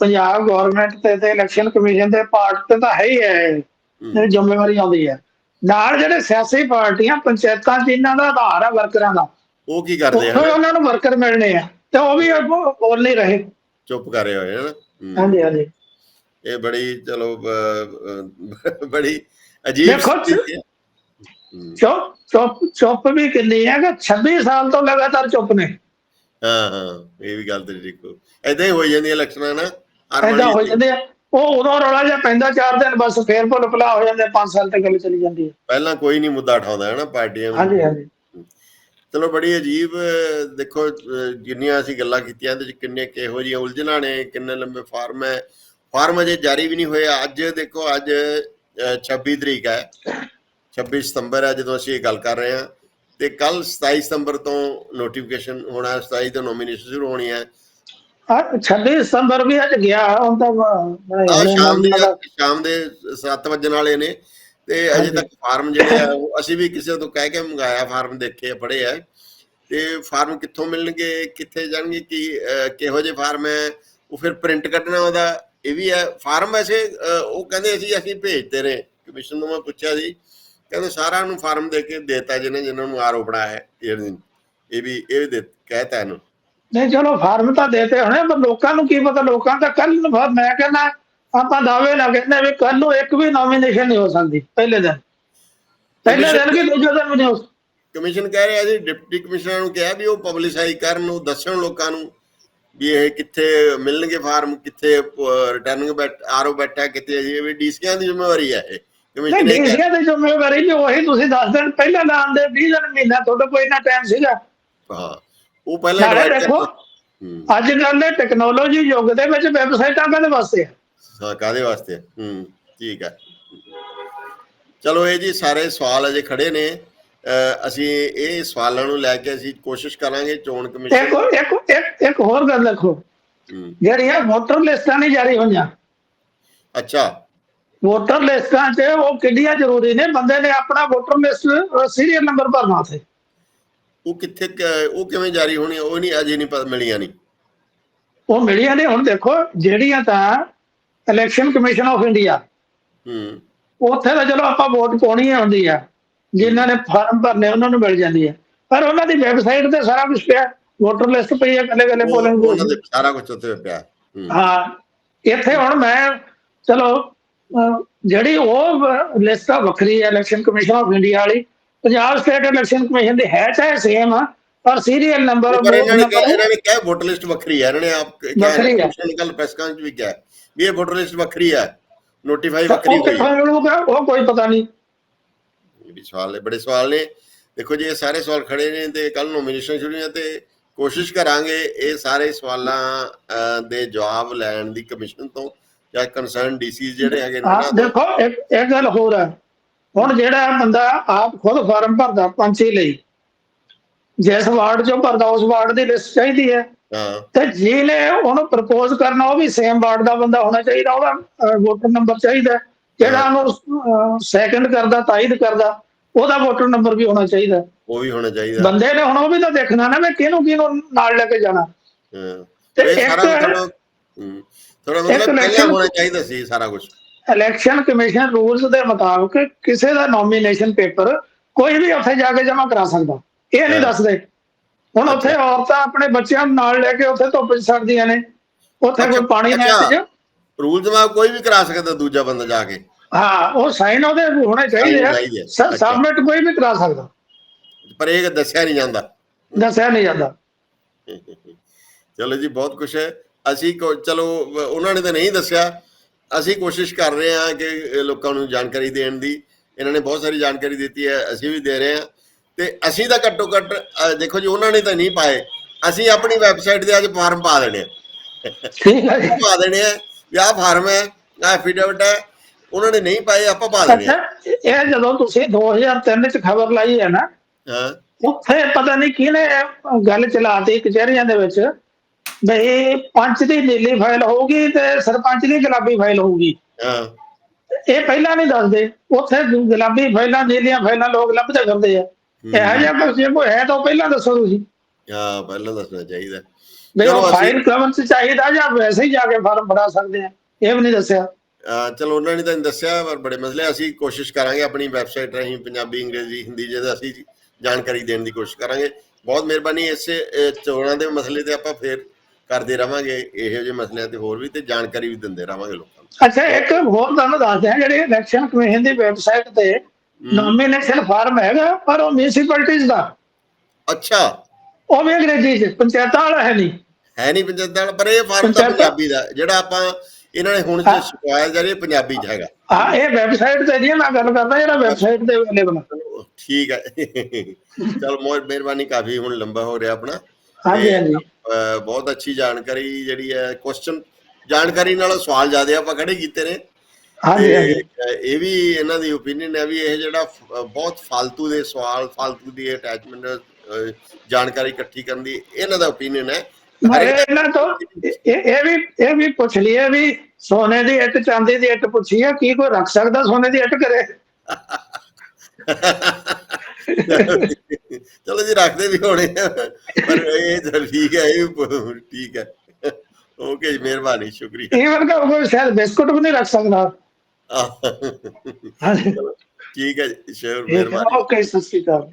ਪੰਜਾਬ ਗਵਰਨਮੈਂਟ ਤੇ ਤੇ ਇਲੈਕਸ਼ਨ ਕਮਿਸ਼ਨ ਦੇ ਪਾਰਟ ਤੇ ਤਾਂ ਹੈ ਹੀ ਹੈ ਜ਼ਿੰਮੇਵਾਰੀ ਆਉਂਦੀ ਹੈ। ਨਾਲ ਜਿਹੜੇ ਸਿਆਸੀ ਪਾਰਟੀਆਂ ਪੰਚਾਇਤਾਂ ਜਿਨ੍ਹਾਂ ਦਾ ਆਧਾਰ ਹੈ ਵਰਕਰਾਂ ਦਾ ਉਹ ਕੀ ਕਰਦੇ ਆ? ਉਹਨਾਂ ਨੂੰ ਵਰਕਰ ਮਿਲਣੇ ਆ। ਤੇ ਉਹ ਵੀ ਬੋਲ ਨਹੀਂ ਰਹੇ। ਚੁੱਪ ਕਰੇ ਹੋਏ ਹਨ ਹਾਂਜੀ ਹਾਂਜੀ। ਇਹ ਬੜੀ ਚਲੋ ਬੜੀ ਅਜੀਬ ਦੇਖੋ, ਹੈ। ਹਮ, ਚੁੱਪ ਚੁੱਪ ਚੁੱਪ ਵੀ ਕਿੰਨੀ ਹੈ ਕਿ 26 ਸਾਲ ਤੋਂ ਲਗਾਤਾਰ ਚੁੱਪ ਨੇ। ਹਾਂ ਹਾਂ ਇਹ ਵੀ ਗੱਲ ਤੇ ਦੇਖੋ ਐਦਾਂ ਹੀ ਹੋਈ ਜਾਂਦੀਆਂ ਇਲੈਕਸ਼ਨਾਂ ਨਾ ਐਦਾਂ ਹੋ ਜਾਂਦੇ ਆ ਉਹ ਉਦੋਂ ਰੌਲਾ ਜਿਹਾ ਪੈਂਦਾ ਚਾਰ ਦਿਨ ਬਸ ਫੇਰ ਭੁੱਲ ਭੁਲਾ ਹੋ ਜਾਂਦੇ 5 ਸਾਲ ਤੇ ਗੱਲ ਚਲੀ ਜਾਂਦੀ ਹੈ। ਪਹਿਲਾਂ ਕੋਈ ਨਹੀਂ ਮੁੱਦਾ ਉਠਾਉਂਦਾ ਹੈ ਨਾ ਪਾਰਟੀਆਂ ਨੂੰ ਹਾਂਜੀ ਹਾਂਜੀ। ਚਲੋ ਬੜੀ ਅਜੀਬ ਦੇਖੋ ਜਿੰਨੀਆਂ ਅਸੀਂ ਗੱਲਾਂ ਕੀਤੀਆਂ ਚ ਕਿੰਨੇ ਕਿਹੋ ਜਿਹੀਆਂ ਉਲਝਣਾਂ ਨੇ ਕਿੰਨੇ ਲੰਬੇ ਫਾਰਮ ਹੈ। ਫਾਰਮ ਅਜੇ ਜਾਰੀ ਵੀ ਨਹੀਂ ਹੋਏ। ਅੱਜ ਦੇਖੋ ਅੱਜ ਅਹ, 26 ਤਰੀਕ ਹੈ। 26 ਸਤੰਬਰ ਹੈ ਜਦੋਂ ਅਸੀਂ ਇਹ ਗੱਲ ਕਰ ਰਹੇ ਹਾਂ ਤੇ ਕੱਲ 27 ਸਤੰਬਰ ਤੋਂ ਨੋਟੀਫਿਕੇਸ਼ਨ ਹੋਣਾ ਹੈ 27 ਤੋਂ ਨੋਮੀਨੇਸ਼ਨ ਸ਼ੁਰੂ ਹੋਣੀ ਹੈ। ਆਹ 26 ਸਤੰਬਰ ਵੀ ਅੱਜ ਗਿਆ ਹੁਣ ਤਾਂ ਸ਼ਾਮ ਦੇ ਮਤਲਬ- ਸ਼ਾਮ ਦੇ 7 ਵਜਣ ਵਾਲੇ ਨੇ ਤੇ ਅਜੇ ਤੱਕ ਫਾਰਮ ਜਿਹੜੇ ਆ ਉਹ ਅਸੀਂ ਵੀ ਕਿਸੇ ਤੋਂ ਕਹਿ ਕੇ ਮੰਗਾਇਆ ਫਾਰਮ ਦੇਖੇ ਆ, ਪੜ੍ਹੇ ਆ। ਤੇ ਫਾਰਮ ਕਿੱਥੋਂ ਮਿਲਣਗੇ ਕਿੱਥੇ ਜਾਣਗੇ ਕੀ ਕਿਹੋ ਜਿਹੇ ਫਾਰਮ ਹੈ ਉਹ ਫਿਰ ਪ੍ਰਿੰਟ ਕੱਢਣਾ ਉਹਦਾ। ਇਹ ਵੀ ਹੈ ਫਾਰਮ ਵੈਸੇ ਅਹ, ਉਹ ਕਹਿੰਦੇ ਅਸੀਂ ਅਸੀਂ ਭੇਜਦੇ ਰਹੇ। ਕਮਿਸ਼ਨ ਨੂੰ ਮੈਂ ਪੁੱਛਿਆ ਸੀ ਕਹਿੰਦੇ ਸਾਰਿਆਂ ਨੂੰ ਫਾਰਮ ਦੇ ਕੇ ਦੇਤਾ ਜਿਹਨੇ ਜਿਨ੍ਹਾਂ ਨੂੰ ਆਰੋ ਬਣਾਇਆ ਇਹ ਵੀ ਇਹ ਵੀ ਇਹ ਵੀ ਦੇ ਕਹਿਤਾ ਇਹਨੂੰ। ਨਹੀਂ ਚਲੋ ਫਾਰਮ ਤਾਂ ਦੇਤੇ ਹੋਣੇ ਪਰ ਲੋਕਾਂ ਨੂੰ ਕੀ ਪਤਾ ਲੋਕਾਂ ਦਾ ਕੱਲ ਮੈਂ ਕਹਿੰਦਾ ਆਪਾਂ ਦਾਅਵੇ ਨਾਲ ਕਹਿੰਦੇ ਵੀ ਕੱਲ ਨੂੰ ਇੱਕ ਵੀ ਨੋਮੀਨੇਸ਼ਨ ਨਹੀਂ ਹੋ ਸਕਦੀ ਪਹਿਲੇ ਦਿਨ। ਪਹਿਲੇ ਦਿਨ ਕੀ ਦੂਜੇ ਦਿਨ ਵੀ ਨਹੀਂ ਹੋ ਕਮਿਸ਼ਨ ਕਹਿ ਰਿਹਾ ਜੀ ਡਿਪਟੀ ਕਮਿਸ਼ਨਰ ਨੂੰ ਕਿਹਾ ਵੀ ਉਹ ਪਬਲਿਸਾਈ ਕਰਨ ਉਹ ਦੱਸਣ ਲੋਕਾਂ ਨੂੰ ਵੀ ਇਹ ਕਿੱਥੇ ਮਿਲਣਗੇ ਫਾਰਮ ਕਿੱਥੇ ਰਿਟਰਨਿੰਗ ਬੈਠ ਆਰਓ ਬੈਠਾ ਜੀ ਇਹ ਵੀ ਡੀਸੀਆਂ ਦੀ ਜ਼ਿੰਮੇਵਾਰੀ ਹੈ ਇਹ। ਨਹੀਂ ਕਮਿਸ਼ਨ ਇਹ ਡੀਸੀਆਂ ਦੀ ਜ਼ਿੰਮੇਵਾਰੀ ਵੀ ਉਹੀ ਤੁਸੀਂ ਦੱਸ ਦਿਨ ਪਹਿਲਾਂ ਦੇ 20 ਦਿਨ ਮਹੀਨਾ ਤੁਹਾਡਾ ਕੋਈ ਨਾ ਟਾਈਮ ਸੀਗਾ। ਹਾਂ ਉਹ ਪਹਿਲਾਂ divide ਦੇਖੋ ਅੱਜ ਕੱਲ੍ਹ ਦੇ ਟੈਕਨੋਲੋਜੀ ਯੁੱਗ ਦੇ ਵਿੱਚ ਵੈਬਸਾਈਟਾਂ ਕਾਹਦੇ ਵਾਸਤੇ ਆ। ਕਾਦੇ ਵਾਸਤੇ? ਹੂੰ ਠੀਕ ਹੈ ਚਲੋ ਇਹ ਜੀ ਸਾਰੇ ਸਵਾਲ ਅਜੇ ਖੜੇ ਨੇ। ਅਸੀਂ ਇਹ ਸਵਾਲਾਂ ਨੂੰ ਲੈ ਕੇ ਅਸੀਂ ਕੋਸ਼ਿਸ਼ ਕਰਾਂਗੇ ਚੋਣ ਕਮਿਸ਼ਨ ਇੱਕ ਇੱਕ ਇੱਕ ਹੋਰ ਗੱਲ ਹੂੰ, ਜਿਹੜੀਆਂ ਵੋਟਰ ਲਿਸਟਾਂ ਨਹੀਂ ਜਾਰੀ ਹੋਈਆਂ। ਅੱਛਾ। ਵੋਟਰ ਲਿਸਟਾਂ 'ਚ ਉਹ ਕਿੰਨੀਆਂ ਜ਼ਰੂਰੀ ਨੇ? ਬੰਦੇ ਨੇ ਆਪਣਾ ਵੋਟਰ ਲਿਸਟ ਸੀਰੀਅਲ ਨੰਬਰ ਭਰਨਾ ਸੀ ਉਹ ਕਿੱਥੇ ਉਹ ਕਿਵੇਂ ਜਾਰੀ ਹੋਣੀ ਉਹ ਨਹੀਂ ਅਜੇ ਨਹੀਂ ਪਤਾ ਮਿਲੀਆਂ ਨਹੀਂ। ਉਹ ਮਿਲੀਆਂ ਨੇ ਹੁਣ ਦੇਖੋ ਜਿਹੜੀਆਂ ਤਾਂ ਇਲੈਕਸ਼ਨ ਕਮਿਸ਼ਨ ਆਫ ਇੰਡੀਆ। ਹੂੰ। ਉੱਥੇ ਤਾਂ ਚਲੋ ਆਪਾਂ ਵੋਟ ਪਾਉਣੀ ਹੁੰਦੀ ਆ। ਜਿਨ੍ਹਾਂ ਨੇ ਫਾਰਮ ਭਰਨੇ ਉਹਨਾਂ ਨੂੰ ਮਿਲ ਜਾਂਦੀ ਹੈ ਪਰ ਉਹਨਾਂ ਦੀ ਵੈਬਸਾਈਟ ਤੇ ਸਾਰਾ ਕੁਝ ਪਿਆ। ਵੋਟਰ ਲਿਸਟ ਪਈ ਹੈ ਕੱਲੇ ਕੱਲੇ ਪੋਲਿੰਗ ਦੇ। ਸਾਰਾ ਕੁਝ ਉੱਤੇ ਪਿਆ। ਹੂੰ। ਇੱਥੇ ਹੁਣ ਮੈਂ ਚਲੋ ਜਿਹੜੀ ਉਹ ਲਿਸਟ ਆ ਵੱਖਰੀ ਹੈ ਇਲੈਕਸ਼ਨ ਕਮਿਸ਼ਨ ਆਫ ਇੰਡੀਆ ਵਾਲੀ। ਪੰਜਾਬ ਸਟੇਟ ਇਲੈਕਸ਼ਨ ਕਮਿਸ਼ਨ ਦੀ ਹੈ ਚਾਹੇ ਸੇਮ ਆ ਪਰ ਸੀਰੀਅਲ ਨੰਬਰ ਇਹਨਾਂ ਨੇ ਕਿਹਾ ਕਿਹਾ ਵੋਟਰ ਲਿਸਟ ਵੱਖਰੀ ਹੈ ਇਹਨਾਂ ਨੇ ਆਪ ਵੱਖਰੀ ਹੈ। ਕੱਲ ਪ੍ਰੈਸ ਕਾਨਫਰੰਸ ਵੀ ਕਿਹਾ। ਵੀ ਇਹ ਵੋਟਰ ਲਿਸਟ ਵੱਖਰੀ ਹੈ ਨੋਟੀਫਾਈ ਵੱਖਰੀ ਹੋਈ ਉਹ ਕੋਈ ਪਤਾ ਨਹੀਂ। ਇਹ ਵੀ ਸਵਾਲ ਨੇ ਬੜੇ ਸਵਾਲ ਨੇ। ਦੇਖੋ ਜੀ ਇਹ ਸਾਰੇ ਸਵਾਲ ਖੜੇ ਨੇ ਤੇ ਕੱਲ ਨੋਮੀਨੇਸ਼ਨ ਸ਼ੁਰੂ ਹੈ ਤੇ ਕੋਸ਼ਿਸ਼ ਕਰਾਂਗੇ ਇਹ ਸਾਰੇ ਸਵਾਲਾਂ ਦੇ ਜਵਾਬ ਲੈਣ ਦੀ ਕਮਿਸ਼ਨ ਤੋਂ। ਜਾਂ ਕੰਸਰਨ ਡੀਸੀ ਜਿਹੜੇ ਹੈਗੇ ਨੇ ਦੇਖੋ ਇੱਕ ਇੱਕ ਗੱਲ ਹੋਰ ਹੈ। ਹੁਣ ਜਿਹੜਾ ਬੰਦਾ ਆਪ ਖੁਦ ਫਾਰਮ ਭਰਦਾ ਪੰਚੀ ਲਈ ਜਿਸ ਵਾਰਡ ਚੋਂ ਭਰਦਾ ਉਸ ਵਾਰਡ ਦੀ ਲਿਸਟ ਚਾਹੀਦੀ ਹੈ। ਤੇ ਜਿਹਨੇ ਉਹਨੂੰ ਪ੍ਰਪੋਜ਼ ਕਰਨਾ ਉਹ ਵੀ ਸੇਮ ਵਾਰਡ ਦਾ ਬੰਦਾ ਹੋਣਾ ਚਾਹੀਦਾ ਉਹਦਾ ਵੋਟਰ ਨੰਬਰ ਚਾਹੀਦਾ। ਜਿਹੜਾ ਉਹਨੂੰ ਸੈਕੰਡ ਕਰਦਾ ਤਾਇਦ ਕਰਦਾ ਉਹਦਾ ਵੋਟਰ ਨੰਬਰ ਵੀ ਹੋਣਾ ਚਾਹੀਦਾ ਉਹ ਵੀ ਹੋਣਾ ਚਾਹੀਦਾ। ਬੰਦੇ ਨੇ ਹੁਣ ਉਹ ਵੀ ਤਾਂ ਦੇਖਣਾ ਨਾ ਮੈਂ ਕਿਹਨੂੰ ਕਿਹਨੂੰ ਨਾਲ ਲੈ ਕੇ ਜਾਣਾ। ਹਾਂ। ਤੇ ਇਹ ਸਾਰਾ ਇੱਕ- ਥੋੜਾ ਹੂੰ, ਥੋੜਾ ਮਤਲਬ ਪਹਿਲਾਂ election- ਹੋਣਾ ਚਾਹੀਦਾ ਸੀ ਸਾਰਾ ਕੁਝ ਇਲੈਕਸ਼ਨ ਕਮਿਸ਼ਨ ਰੂਲਸ ਦੇ ਮੁਤਾਬਕ ਕਿਸੇ ਦਾ ਨੋਮੀਨੇਸ਼ਨ ਪੇਪਰ ਕੋਈ ਵੀ ਉੱਥੇ ਜਾ ਕੇ ਜਮ੍ਹਾਂ ਕਰਾ ਸਕਦਾ। ਇਹ ਨਹੀਂ। ਦੱਸਦੇ। ਹੁਣ ਉੱਥੇ ਔਰਤਾਂ ਆਪਣੇ ਬੱਚਿਆਂ ਨੂੰ ਨਾਲ ਲੈ ਕੇ ਉੱਥੇ ਧੁੱਪ 'ਚ ਸੜਦੀਆਂ ਨੇ। ਉੱਥੇ ਕੋਈ ਪਾਣੀ ਨਹੀਂ ਅੱਛਾ। ਆਇਆ ਰੂਲ ਜਵਾਬ ਕੋਈ ਵੀ ਕਰਾ ਸਕਦਾ ਦੂਜਾ ਬੰਦਾ ਜਾ ਕੇ। ਹਾਂ ਉਹ ਸਾਈਨ ਉਹਦੇ ਹੋਣੇ ਚਾਹੀਦੇ ਆ। ਸ-। ਸਬਮਿਟ ਕੋਈ ਵੀ ਕਰਾ ਸਕਦਾ। ਪਰ ਇਹ ਦੱਸਿਆ ਨਹੀਂ ਜਾਂਦਾ। ਦੱਸਿਆ ਨਹੀਂ ਜਾਂਦਾ। ਚਲੋ ਜੀ ਬਹੁਤ ਕੁਝ ਹੈ। ਅਸੀਂ ਚਲੋ ਉਹਨਾਂ ਨੇ ਤਾਂ ਨਹੀਂ ਦੱਸਿਆ। ਅਸੀਂ ਕੋਸ਼ਿਸ਼ ਕਰ ਰਹੇ ਹਾਂ ਕਿ ਲੋਕਾਂ ਨੂੰ ਜਾਣਕਾਰੀ ਦੇਣ ਦੀ। ਇਹਨਾਂ ਨੇ ਬਹੁਤ ਸਾਰੀ ਜਾਣਕਾਰੀ ਦਿੱਤੀ ਹੈ ਅਸੀਂ ਵੀ ਦੇ ਰਹੇ ਹਾਂ। ਤੇ ਅਸੀਂ ਤਾਂ ਘੱਟੋ ਘੱਟ ਦੇਖੋ ਜੀ ਉਹਨਾਂ ਨੇ ਤਾਂ ਨਹੀਂ ਪਾਏ। ਅਸੀਂ ਆਪਣੀ ਵੈਬਸਾਈਟ ਤੇ ਅੱਜ ਫਾਰਮ ਪਾ ਦੇਣੇ ਆ। ਠੀਕ ਹੈ। ਜੀ ਪਾ ਦੇਣੇ ਆ ਵੀ ਫਾਰਮ ਹੈ ਆਹ ਐਫੀਡੇਵਿਟ ਹੈ ਉਹਨਾਂ ਨੇ ਨਹੀਂ ਪਾਏ ਆਪਾਂ ਪਾ ਦੇਣੇ ਆ। ਇਹ ਜਦੋਂ ਤੁਸੀਂ 2003 ਚ ਖਬਰ ਲਾਈ ਹੈ ਨਾ ਹਾਂ। ਉੱਥੇ ਪਤਾ ਨਹੀਂ ਕਿਹਨੇ ਗੱਲ ਚਲਾਤੀ ਕਚਹਿਰੀਆਂ ਦੇ ਵਿੱਚ। ਬਈ ਪੰਚ ਦੀ ਨੀਲੀ ਫਾਈਲ ਹੋਊਗੀ ਤੇ ਸਰਪੰਚ ਦੀ ਗੁਲਾਬੀ ਫਾਈਲ ਹੋਊਗੀ। ਹਾਂ। ਇਹ ਪਹਿਲਾਂ ਨਹੀਂ ਦੱਸਦੇ। ਉੱਥੇ ਗੁਲਾਬੀ ਫਾਈਲਾਂ ਨੀਲੀਆਂ ਫਾਈਲਾਂ ਲੋਕ ਲੱਭਦੇ ਫਿਰਦੇ ਆ। ਇਹੋ ਜਿਹਾ ਕੁਝ ਜੇ ਕੋਈ ਹੈ ਤਾਂ ਪਹਿਲਾਂ ਦੱਸੋ ਤੁਸੀਂ। ਹਾਂ ਪਹਿਲਾਂ ਦੱਸਣਾ ਚਾਹੀਦਾ। ਅਸੀਂ- ਫਾਈਲ ਕਵਰ ਚ ਚਾਹੀਦਾ ਜਾਂ ਵੈਸੇ ਹੀ ਜਾ ਕੇ ਫਾਰਮ ਭਰਾ ਸਕਦੇ ਆ। ਇਹ ਵੀ ਨਹੀਂ ਦੱਸਿਆ। ਚਲੋ ਉਹਨਾਂ ਨੇ ਤਾਂ ਦੱਸਿਆ ਪਰ ਬੜੇ ਮਸਲੇ ਅਸੀਂ ਕੋਸ਼ਿਸ਼ ਕਰਾਂਗੇ ਆਪਣੀ ਵੈਬਸਾਈਟ ਰਾਹੀਂ ਪੰਜਾਬੀ ਅੰਗਰੇਜ਼ੀ ਹਿੰਦੀ ਜਿਹਦਾ ਅਸੀਂ ਜਾਣਕਾਰੀ ਦੇਣ ਦੀ ਕੋਸ਼ਿਸ਼ ਕਰਾਂਗੇ। ਬਹੁਤ ਮਿਹਰਬਾਨੀ ਇਸੇ ਚੋਣਾਂ ਦੇ ਮਸਲੇ ਤੇ ਆਪਾਂ ਫੇਰ ਕਰਦੇ ਰਵਾਂਗੇ ਇਹੋ ਜਿਹੇ ਮਸਲਿਆਂ ਤੇ ਹੋਰ ਵੀ ਤੇ ਜਾਣਕਾਰੀ ਵੀ ਦਿੰਦੇ ਰਵਾਂਗੇ ਲੋਕਾਂ ਨੂੰ। ਅੱਛਾ ਇੱਕ ਹੋਰ ਤੁਹਾਨੂੰ ਦੱਸਦੇ ਆ ਜਿਹੜੇ ਇਲੈਕਸ਼ਨ ਕਮਿਸ਼ਨ ਦੀ ਵੈਬਸਾਈਟ ਤੇ ਨੋਮੀਨੇਸ਼ਨ ਫਾਰਮ ਹੈਗਾ ਪਰ ਉਹ ਮਿਊਨਿਸਪੈਲਿਟੀਜ਼ ਦਾ। ਅੱਛਾ। ਉਹ ਵੀ ਅੰਗਰੇਜ਼ੀ ਚ ਪੰਚਾਇਤਾਂ ਵਾਲਾ ਹੈ ਨਹੀਂ। ਹੈ ਨਹੀਂ ਪੰਚਾਇਤਾਂ ਵਾਲਾ, ਪਰ ਇਹ ਫਾਰਮ ਤਾਂ ਪੰਜਾਬੀ ਦਾ ਜਿਹੜਾ ਆਪਾਂ ਇਹਨਾਂ ਨੇ ਹੁਣ ਜੋ ਸ਼ਿਕਾਇਤ ਜਾ ਰਹੀ ਹੈ ਪੰਜਾਬੀ ਚ ਹੈਗਾ। ਹਾਂ ਇਹ ਵੈਬਸਾਈਟ ਤੇ ਜੀ ਮੈਂ ਗੱਲ ਕਰਦਾ ਜਿਹੜਾ ਵੈਬਸਾਈਟ ਤੇ ਅਵੇਲੇਬਲ ਠੀਕ ਹੈ। ਚਲ ਬਹੁਤ ਮਿਹਰਬਾਨੀ ਕਾਫੀ ਹੁਣ ਲੰਬਾ ਹੋ ਰਿਹਾ ਆਪਣਾ। ਹਾਂਜੀ ਹਾਂਜੀ। ਬਹੁਤ ਅੱਛੀ ਜਾਣਕਾਰੀ ਜਿਹੜੀ ਹੈ ਕੁਐਸਚਨ ਜਾਣਕਾਰੀ ਨਾਲ ਸਵਾਲ ਜ਼ਿਆਦੇ ਆਪਾਂ ਖੜੇ ਕੀਤੇ ਨੇ। ਹਾਂਜੀ ਇਹ ਵੀ ਇਹਨਾਂ ਦੀ opinion ਹੈ ਵੀ ਇਹ ਜਿਹੜਾ ਬਹੁਤ ਫालतू ਦੇ ਸਵਾਲ ਫालतू ਦੀ ਅਟੈਚਮੈਂਟ ਜਾਣਕਾਰੀ ਇਕੱਠੀ ਕਰਨ ਦੀ ਇਹਨਾਂ ਦਾ ਓਪੀਨੀਅਨ ਹੈ। ਇਹਨਾਂ ਤੋਂ ਇਹ ਵੀ ਇਹ ਵੀ ਪੁੱਛ ਲਿਆ ਵੀ ਸੋਨੇ ਦੀ ਇੱਟ ਚਾਂਦੀ ਦੀ ਇੱਟ ਪੁੱਛੀ ਆ ਕੀ ਕੋਈ ਰੱਖ ਸਕਦਾ ਸੋਨੇ ਦੀ ਇੱਟ ਕਰੇ *laughs* ਚਲੋ ਜੀ ਰੱਖਦੇ ਵੀ ਹੋਣੇ ਪਰ ਇਹ ਤਾਂ ਠੀਕ ਹੈ ਇਹ ਠੀਕ ਹੈ। ਓਕੇ ਜੀ ਮਿਹਰਬਾਨੀ ਸ਼ੁਕਰੀਆ। ਈਵਨ ਕਿ ਕੋਈ ਸ਼ਾਇਦ ਬਿਸਕੁਟ ਵੀ ਨਹੀਂ ਰੱਖ ਸਕਦਾ। ਠੀਕ ਹੈ ਜੀ ਸ਼ੁਰ ਮਿਹਰਬਾਨੀ। ਓਕੇ ਸਤਿ ਸ਼੍ਰੀ ਅਕਾਲ।